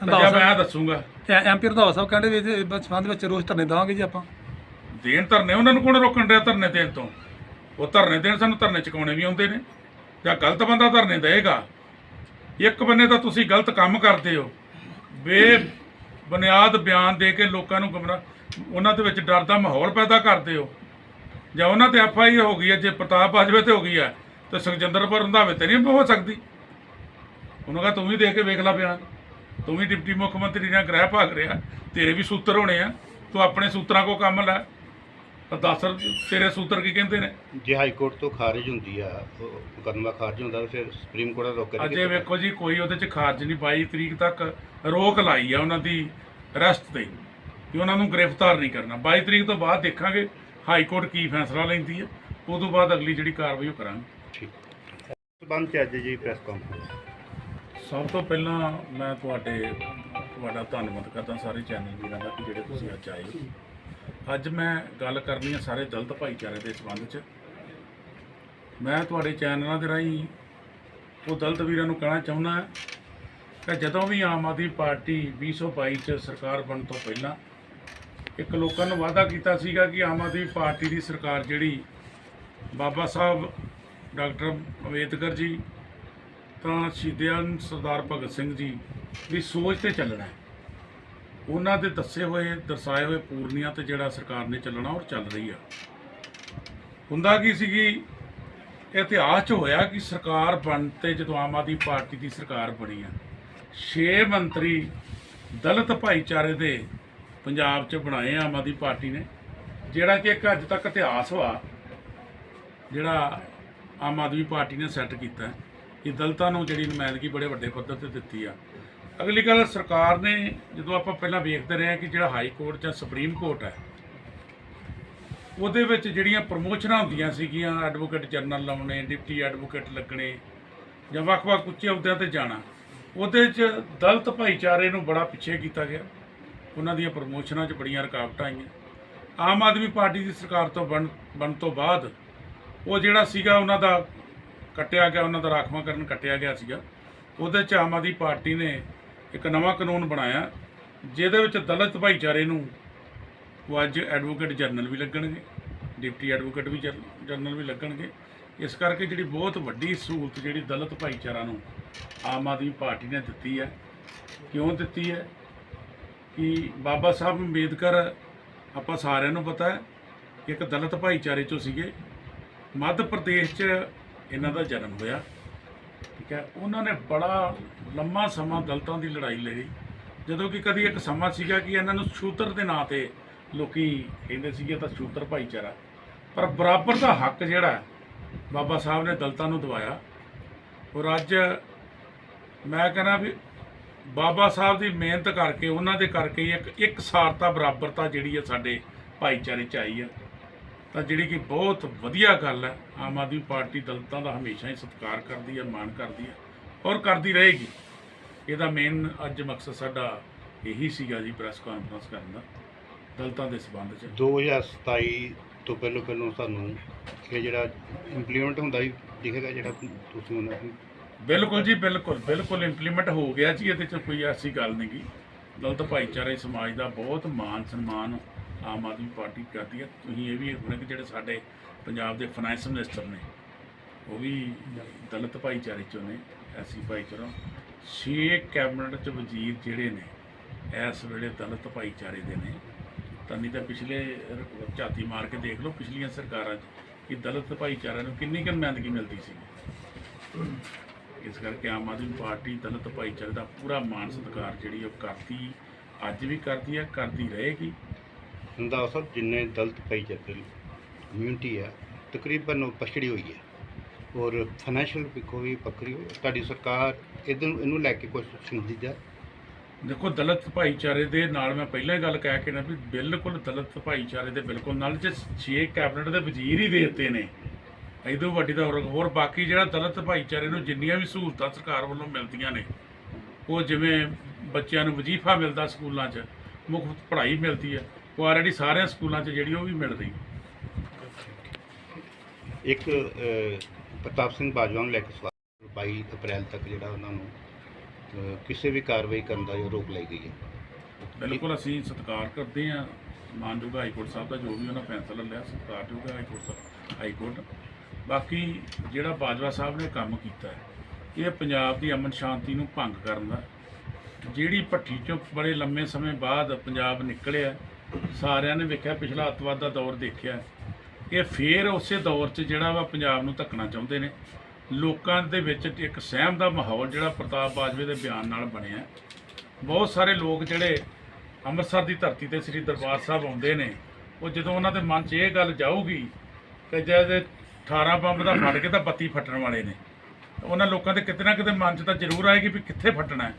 ਤਾਂ ਮੈਂ ਦੱਸੂਗਾ।
ਐਮਪੀ ਰੰਧਾਵਾ ਸਾਹਿਬ ਕਹਿੰਦੇ ਵੀ ਇਹਦੇ ਸੰਬੰਧ ਵਿੱਚ ਰੋਸ ਧਰਨੇ ਦੇਵਾਂਗੇ ਜੀ ਆਪਾਂ।
ਦੇਣ ਧਰਨੇ ਉਹਨਾਂ ਨੂੰ ਕੌਣ ਰੋਕਣ ਰਿਹਾ ਧਰਨੇ ਦੇਣ ਤੋਂ? ਉਹ ਧਰਨੇ ਦੇਣ ਸਾਨੂੰ ਧਰਨੇ ਚੁਕਾਉਣੇ ਵੀ ਆਉਂਦੇ ਨੇ। ਜਾਂ ਗਲਤ ਬੰਦਾ ਧਰਨੇ ਦੇਗਾ ਇੱਕ ਬੰਨੇ ਤਾਂ ਤੁਸੀਂ ਗਲਤ ਕੰਮ ਕਰਦੇ ਹੋ। ਬੇ ਬੁਨਿਆਦ ਬਿਆਨ ਦੇ ਕੇ ਲੋਕਾਂ ਨੂੰ ਗੁੰਮਰਾਹ, ਉਹਨਾਂ ਦੇ ਵਿੱਚ ਡਰ ਦਾ ਮਾਹੌਲ ਪੈਦਾ ਕਰਦੇ ਹੋ। ਜਾਂ ਉਹਨਾਂ ਤੇ ਐਫ ਆਈ ਹੋ ਗਈ ਹੈ, ਜੇ ਪ੍ਰਤਾਪ ਬਾਜਵੇ ਤੇ ਹੋ ਗਈ ਹੈ, ਤੇ ਸੁਖਜਿੰਦਰਪੁਰ ਰੰਧਾਵੇ ਤੇ ਨਹੀਂ ਹੋ ਸਕਦੀ। ਉਹਨੂੰ ਕਹਾ ਤੂੰ ਵੀ ਦੇਖ ਕੇ ਵੇਖ ਲੈ ਬਿਆਨ। ਤੂੰ ਵੀ ਡਿਪਟੀ ਮੁੱਖ ਮੰਤਰੀ ਨਾਲ ਗ੍ਰਹਿ ਭਾਗ ਰਿਹਾ, ਤੇਰੇ ਵੀ ਸੂਤਰ ਹੋਣੇ ਆ। ਤੂੰ ਆਪਣੇ ਸੂਤਰਾਂ ਕੋ ਕੰਮ ਲੈ। ਤਾਂ ਦੱਸ ਤੇਰੇ ਸੂਤਰ ਕੀ ਕਹਿੰਦੇ ਨੇ?
ਜੇ ਹਾਈ ਕੋਰਟ ਤੋਂ ਖਾਰਿਜ ਹੁੰਦੀ ਆ ਉਹ ਮੁਕੱਦਮਾ ਖਾਰਿਜ ਹੁੰਦਾ ਤਾਂ ਫਿਰ ਸੁਪਰੀਮ ਕੋਰਟ ਦਾ ਰੋਕ
ਅਜੇ ਵੇਖੋ ਜੀ ਕੋਈ ਉਹਦੇ ਚ ਖਾਰਜ ਨਹੀਂ 22 ਤਰੀਕ ਤੱਕ ਰੋਕ ਲਾਈ ਆ ਉਹਨਾਂ ਦੀ ਅਰੈਸਟ ਤੇ। ਕਿ ਉਹਨਾਂ ਨੂੰ ਗ੍ਰਿਫਤਾਰ ਨਹੀਂ ਕਰਨਾ। 22 ਤਰੀਕ ਤੋਂ ਬਾਅਦ ਦੇਖਾਂਗੇ ਹਾਈ ਕੋਰਟ ਕੀ ਫੈਸਲਾ ਲੈਂਦੀ ਹੈ ਉਸ ਤੋਂ ਬਾਅਦ ਅਗਲੀ ਜਿਹੜੀ ਕਾਰਵਾਈ ਉਹ ਕਰਾਂਗੇ।
ਠੀਕ। ਸਬੰਧ ਚ ਅੱਜ ਜੀ ਪ੍ਰੈਸ ਕਾਨਫਰੰਸ
ਸਭ ਤੋਂ ਪਹਿਲਾਂ ਮੈਂ ਤੁਹਾਡੇ ਤੁਹਾਡਾ ਧੰਨਵਾਦ ਕਰਦਾ ਸਾਰੇ ਚੈਨਲ ਵੀਰਾਂ ਦਾ ਕਿ ਜਿਹੜੇ ਤੁਸੀਂ ਅੱਜ ਆਏ ਹੋ। ਅੱਜ ਮੈਂ ਗੱਲ ਕਰਨੀ ਹੈ ਸਾਰੇ ਦਲਤ ਭਾਈਚਾਰੇ ਦੇ ਸੰਬੰਧ 'ਚ। ਮੈਂ ਤੁਹਾਡੇ ਚੈਨਲਾਂ ਦੇ ਰਾਹੀਂ ਉਹ ਦਲਤ ਵੀਰਾਂ ਨੂੰ ਕਹਿਣਾ ਚਾਹੁੰਦਾ ਕਿ ਜਦੋਂ ਵੀ ਆਮ ਆਦਮੀ ਪਾਰਟੀ 2022 'ਚ ਸਰਕਾਰ ਬਣਨ ਤੋਂ ਪਹਿਲਾਂ ਇੱਕ ਲੋਕਾਂ ਨੂੰ ਵਾਅਦਾ ਕੀਤਾ ਸੀਗਾ ਕਿ ਆਮ ਆਦਮੀ ਪਾਰਟੀ ਦੀ ਸਰਕਾਰ ਜਿਹੜੀ ਬਾਬਾ ਸਾਹਿਬ, ਡਾਕਟਰ ਅੰਬੇਦਕਰ ਜੀ, ਤਾਂ ਸ਼ਹੀਦਾਨ ਸਰਦਾਰ ਭਗਤ ਸਿੰਘ ਜੀ ਦੀ ਸੋਚ ਤੇ ਚੱਲਣਾ ਹੈ। ਉਹਨਾਂ ਦੇ ਦੱਸੇ ਹੋਏ, ਦਰਸਾਏ ਹੋਏ ਪੂਰਨੀਆਂ ਤੇ ਜਿਹੜਾ ਸਰਕਾਰ ਨੇ ਚੱਲਣਾ ਔਰ ਚੱਲ ਰਹੀ ਆ। ਹੁੰਦਾ ਕੀ ਸੀਗੀ ਇਤਿਹਾਸ 'ਚ ਹੋਇਆ ਕਿ ਸਰਕਾਰ ਬਣ ਤੇ ਜਦੋਂ ਆਮ ਆਦਮੀ ਪਾਰਟੀ ਦੀ ਸਰਕਾਰ ਬਣੀ ਆ 6 ਮੰਤਰੀ ਦਲਿਤ ਭਾਈਚਾਰੇ ਦੇ ਪੰਜਾਬ 'ਚ ਬਣਾਏ ਆਮ ਆਦਮੀ ਪਾਰਟੀ ਨੇ, ਜਿਹੜਾ ਕਿ ਇੱਕ ਅੱਜ ਤੱਕ ਇਤਿਹਾਸ ਵਾ, ਜਿਹੜਾ ਆਮ ਆਦਮੀ ਪਾਰਟੀ ਨੇ ਸੈੱਟ ਕੀਤਾ ਕਿ ਦਲਤਾਂ ਨੂੰ ਜਿਹੜੀ ਨੁਮਾਇੰਦਗੀ ਬੜੇ ਵੱਡੇ ਪੱਧਰ ਤੇ ਦਿੱਤੀ ਆ। ਅਗਲੀ ਗੱਲ, ਸਰਕਾਰ ਨੇ ਜਦੋਂ ਆਪਾਂ ਪਹਿਲਾਂ ਵੇਖਦੇ ਰਹੇ ਹਾਂ ਕਿ ਜਿਹੜਾ ਹਾਈ ਕੋਰਟ ਜਾਂ ਸੁਪਰੀਮ ਕੋਰਟ ਹੈ, ਉਹਦੇ ਵਿੱਚ ਜਿਹੜੀਆਂ ਪ੍ਰਮੋਸ਼ਨਾਂ ਹੁੰਦੀਆਂ ਸੀਗੀਆਂ, ਐਡਵੋਕੇਟ ਜਨਰਲ ਲਾਉਣੇ, ਡਿਪਟੀ ਐਡਵੋਕੇਟ ਲੱਗਣੇ, ਜਾਂ ਵੱਖ-ਵੱਖ ਉੱਚੇ ਅਹੁਦਿਆਂ ਤੇ ਜਾਣਾ, ਉਹਦੇ 'ਚ ਦਲਤ ਭਾਈਚਾਰੇ ਨੂੰ ਬੜਾ ਪਿੱਛੇ ਕੀਤਾ ਗਿਆ। ਉਹਨਾਂ ਦੀਆਂ ਪ੍ਰਮੋਸ਼ਨਾਂ 'ਚ ਬੜੀਆਂ ਰੁਕਾਵਟਾਂ ਆਈਆਂ। ਆਮ ਆਦਮੀ ਪਾਰਟੀ ਦੀ ਸਰਕਾਰ ਤੋਂ ਬਣ ਬਣ ਤੋਂ ਬਾਅਦ ਉਹ ਜਿਹੜਾ ਸੀਗਾ, ਉਹਨਾਂ ਦਾ ਕੱਟਿਆ ਗਿਆ, ਉਹਨਾਂ ਦਾ ਰਾਖਵਾਂਕਰਨ ਕੱਟਿਆ ਗਿਆ ਸੀਗਾ। ਉਹਦੇ 'ਚ ਆਮ ਆਦਮੀ ਪਾਰਟੀ ਨੇ ਇੱਕ ਨਵਾਂ ਕਾਨੂੰਨ ਬਣਾਇਆ, ਜਿਹਦੇ ਵਿੱਚ ਦਲਿਤ ਭਾਈਚਾਰੇ ਨੂੰ ਉਹ ਅੱਜ ਐਡਵੋਕੇਟ ਜਨਰਲ ਵੀ ਲੱਗਣਗੇ ਡਿਪਟੀ ਐਡਵੋਕੇਟ ਵੀ ਜਨਰਲ ਵੀ ਲੱਗਣਗੇ। ਇਸ ਕਰਕੇ ਜਿਹੜੀ ਬਹੁਤ ਵੱਡੀ ਸਹੂਲਤ ਜਿਹੜੀ ਦਲਿਤ ਭਾਈਚਾਰਾ ਨੂੰ ਆਮ ਆਦਮੀ ਪਾਰਟੀ ਨੇ ਦਿੱਤੀ ਹੈ, ਕਿਉਂ ਦਿੱਤੀ ਹੈ? ਕਿ ਬਾਬਾ ਸਾਹਿਬ ਅੰਬੇਦਕਰ, ਆਪਾਂ ਸਾਰਿਆਂ ਨੂੰ ਪਤਾ ਹੈ ਕਿ ਇੱਕ ਦਲਿਤ ਭਾਈਚਾਰੇ ਚੋਂ ਸੀਗੇ। ਮੱਧ ਪ੍ਰਦੇਸ਼ 'ਚ ਇਹਨਾਂ ਦਾ ਜਨਮ ਹੋਇਆ। ਠੀਕ ਹੈ, ਉਹਨਾਂ ਨੇ ਬੜਾ ਲੰਮਾ ਸਮਾਂ ਦਲਤਾਂ ਦੀ ਲੜਾਈ ਲੜੀ। ਜਦੋਂ ਕਿ ਕਦੀ ਇੱਕ ਸਮਾਂ ਸੀਗਾ ਕਿ ਇਹਨਾਂ ਨੂੰ ਸ਼ੂਤਰ ਦੇ ਨਾਂ ਤੇ ਲੋਕੀ ਕਹਿੰਦੇ ਸੀਗੇ ਤਾਂ ਸ਼ੂਤਰ ਭਾਈਚਾਰਾ। ਪਰ ਬਰਾਬਰ ਦਾ ਹੱਕ ਜਿਹੜਾ ਬਾਬਾ ਸਾਹਿਬ ਨੇ ਦਲਤਾਂ ਨੂੰ ਦਵਾਇਆ। ਔਰ ਅੱਜ ਮੈਂ ਕਹਿੰਦਾ ਵੀ ਬਾਬਾ ਸਾਹਿਬ ਦੀ ਮਿਹਨਤ ਕਰਕੇ, ਉਹਨਾਂ ਦੇ ਕਰਕੇ ਇੱਕ ਇੱਕ ਸਾਰਤਾ, ਬਰਾਬਰਤਾ ਜਿਹੜੀ ਹੈ ਸਾਡੇ ਭਾਈਚਾਰੇ 'ਚ ਆਈ ਹੈ। ਤਾਂ ਜਿਹੜੀ ਕਿ ਬਹੁਤ ਵਧੀਆ ਗੱਲ ਹੈ ਆਮ ਆਦਮੀ ਪਾਰਟੀ ਦਲਿਤਾਂ ਦਾ ਹਮੇਸ਼ਾ ਹੀ ਸਤਿਕਾਰ ਕਰਦੀ ਹੈ ਮਾਣ ਕਰਦੀ ਹੈ ਔਰ ਕਰਦੀ ਰਹੇਗੀ। ਇਹਦਾ ਮੇਨ ਅੱਜ ਮਕਸਦ ਸਾਡਾ ਇਹੀ ਸੀਗਾ ਜੀ ਪ੍ਰੈਸ ਕਾਨਫਰੰਸ ਕਰਨ ਦਾ ਦਲਿਤਾਂ ਦੇ ਸਬੰਧ 'ਚ।
2027 ਤੋਂ ਪਹਿਲਾਂ ਪਹਿਲਾਂ ਸਾਨੂੰ ਇਹ ਜਿਹੜਾ ਇੰਪਲੀਮੈਂਟ ਹੁੰਦਾ ਹੀ ਦਿਖੇਗਾ ਜਿਹੜਾ ਤੁਸੀਂ ਉਹਨਾਂ ਨੂੰ।
ਬਿਲਕੁਲ ਜੀ ਬਿਲਕੁਲ ਬਿਲਕੁਲ ਇੰਪਲੀਮੈਂਟ ਹੋ ਗਿਆ ਜੀ ਇਹਦੇ ਚ ਕੋਈ ਐਸੀ ਗੱਲ ਨਹੀਂ ਗੀ। ਦਲਿਤ ਭਾਈਚਾਰੇ ਸਮਾਜ ਦਾ ਬਹੁਤ ਮਾਨ ਸਨਮਾਨ ਆਮ ਆਦਮੀ ਪਾਰਟੀ ਕਰਦੀ ਹੈ। ਤੁਸੀਂ ਇਹ ਵੀ ਹੋਣਾ ਕਿ ਜਿਹੜੇ ਸਾਡੇ ਪੰਜਾਬ ਦੇ ਫਾਈਨੈਂਸ ਮਿਨਿਸਟਰ ਨੇ, ਉਹ ਵੀ ਦਲਿਤ ਭਾਈਚਾਰੇ ਚੋਂ ਨੇ, ਐਸੀ ਭਾਈਚਾਰਾ। ਛੇ ਕੈਬਨਿਟ ਚ ਵਜ਼ੀਰ ਜਿਹੜੇ ਨੇ, ਇਸ ਵੇਲੇ ਦਲਿਤ ਭਾਈਚਾਰੇ ਦੇ ਨੇ। ਤਾਂ ਨਹੀਂ ਤਾਂ ਪਿਛਲੇ ਝਾਤੀ ਮਾਰ ਕੇ ਦੇਖ ਲਓ, ਪਿਛਲੀਆਂ ਸਰਕਾਰਾਂ 'ਚ ਕਿ ਦਲਿਤ ਭਾਈਚਾਰਿਆਂ ਨੂੰ ਕਿੰਨੀ ਕੁ ਨੁਮਾਇੰਦਗੀ ਮਿਲਦੀ ਸੀ। ਇਸ ਕਰਕੇ ਆਮ ਆਦਮੀ ਪਾਰਟੀ ਦਲਿਤ ਭਾਈਚਾਰੇ ਦਾ ਪੂਰਾ ਮਾਣ ਸਤਿਕਾਰ ਜਿਹੜੀ ਉਹ ਕਰਦੀ, ਅੱਜ ਵੀ ਕਰਦੀ ਹੈ, ਕਰਦੀ ਰਹੇਗੀ।
ਰੰਧਾਵਾ ਸਾਹਿਬ ਜਿੰਨੇ ਦਲਤ ਭਾਈਚਾਰੇ ਕਮਿਊਨਿਟੀ ਆ, ਤਕਰੀਬਨ ਉਹ ਪਛੜੀ ਹੋਈ ਹੈ। ਔਰ ਫਾਈਨੈਂਸ਼ੀਅਲ ਪਿੱਖੋਂ ਵੀ ਪੱਕਰੀ ਹੋਈ ਤੁਹਾਡੀ ਸਰਕਾਰ ਇਹਨੂੰ ਇਹਨੂੰ ਲੈ ਕੇ ਕੁਝ ਸੁਣਦੀ ਜਾ
ਦੇਖੋ, ਦਲਿਤ ਭਾਈਚਾਰੇ ਦੇ ਨਾਲ ਮੈਂ ਪਹਿਲਾਂ ਹੀ ਗੱਲ ਕਹਿ ਕੇ ਨਾ ਵੀ ਬਿਲਕੁਲ ਦਲਿਤ ਭਾਈਚਾਰੇ ਦੇ ਬਿਲਕੁਲ ਨਾਲ ਜੇ 6 ਕੈਬਨਿਟ ਦੇ ਵਜ਼ੀਰ ਹੀ ਦੇ ਦਿੱਤੇ ਨੇ। ਇਦੋਂ ਵੱਡੀ ਤਾਂ ਹੋਰ ਹੋਰ ਬਾਕੀ ਜਿਹੜਾ ਦਲਿਤ ਭਾਈਚਾਰੇ ਨੂੰ ਜਿੰਨੀਆਂ ਵੀ ਸਹੂਲਤਾਂ ਸਰਕਾਰ ਵੱਲੋਂ ਮਿਲਦੀਆਂ ਨੇ, ਉਹ ਜਿਵੇਂ ਬੱਚਿਆਂ ਨੂੰ ਵਜ਼ੀਫਾ ਮਿਲਦਾ ਸਕੂਲਾਂ 'ਚ ਮੁਫਤ ਪੜ੍ਹਾਈ ਮਿਲਦੀ ਹੈ। ਉਹ ਆਲਰੇਡੀ ਸਾਰਿਆਂ ਸਕੂਲਾਂ 'ਚ ਜਿਹੜੀ ਉਹ ਵੀ ਮਿਲ ਰਹੀ
ਇੱਕ ਅਹ, ਪ੍ਰਤਾਪ ਸਿੰਘ ਬਾਜਵਾ ਨੂੰ ਲੈ ਕੇ ਸਵਾਲ 22 ਅਪ੍ਰੈਲ ਤੱਕ ਜਿਹੜਾ ਉਹਨਾਂ ਨੂੰ ਅਹ, ਕਿਸੇ ਵੀ ਕਾਰਵਾਈ ਕਰਨ ਦਾ ਜੋ ਰੋਕ ਲਈ ਗਈ ਹੈ।
ਬਿਲਕੁਲ ਅਸੀਂ ਸਤਿਕਾਰ ਕਰਦੇ ਹਾਂ ਮਾਨਯੋਗ ਹਾਈ ਕੋਰਟ ਸਾਹਿਬ ਦਾ ਜੋ ਵੀ ਉਹਨਾਂ ਫੈਸਲਾ ਲਿਆ ਸਤਿਕਾਰਯੋਗ ਹੈ ਹਾਈ ਕੋਰਟ ਸਾਹਿਬ ਹਾਈ ਕੋਰਟ ਬਾਕੀ ਜਿਹੜਾ ਬਾਜਵਾ ਸਾਹਿਬ ਨੇ ਕੰਮ ਕੀਤਾ ਹੈ ਇਹ ਪੰਜਾਬ ਦੀ ਅਮਨ ਸ਼ਾਂਤੀ ਨੂੰ ਭੰਗ ਕਰਨ ਦਾ। ਜਿਹੜੀ ਭੱਠੀ ਚੋਂ ਬੜੇ ਲੰਮੇ ਸਮੇਂ ਬਾਅਦ ਪੰਜਾਬ ਨਿਕਲਿਆ ਸਾਰਿਆਂ ਨੇ ਵੇਖਿਆ, ਪਿਛਲਾ ਅੱਤਵਾਦ ਦਾ ਦੌਰ ਦੇਖਿਆ। ਇਹ ਫੇਰ ਉਸੇ ਦੌਰ 'ਚ ਜਿਹੜਾ ਵਾ ਪੰਜਾਬ ਨੂੰ ਧੱਕਣਾ ਚਾਹੁੰਦੇ ਨੇ। ਲੋਕਾਂ ਦੇ ਵਿੱਚ ਇੱਕ ਸਹਿਮ ਦਾ ਮਾਹੌਲ ਜਿਹੜਾ ਪ੍ਰਤਾਪ ਬਾਜਵੇ ਦੇ ਬਿਆਨ ਨਾਲ ਬਣਿਆ। ਬਹੁਤ ਸਾਰੇ ਲੋਕ ਜਿਹੜੇ ਅੰਮ੍ਰਿਤਸਰ ਦੀ ਧਰਤੀ ਤੇ ਸ੍ਰੀ ਦਰਬਾਰ ਸਾਹਿਬ ਆਉਂਦੇ ਨੇ, ਉਹ ਜਦੋਂ ਉਹਨਾਂ ਦੇ ਮਨ 'ਚ ਇਹ ਗੱਲ ਜਾਊਗੀ ਕਿ ਜਦ 18 ਬੰਬ ਦਾ ਫਟ ਕੇ ਤਾਂ ਬੱਤੀ ਫਟਣ ਵਾਲੇ ਨੇ। ਉਹਨਾਂ ਲੋਕਾਂ ਦੇ ਕਿਤੇ ਨਾ ਕਿਤੇ ਮਨ 'ਚ ਤਾਂ ਜ਼ਰੂਰ ਆਏਗੀ ਵੀ ਕਿੱਥੇ ਫਟਣਾ ਹੈ।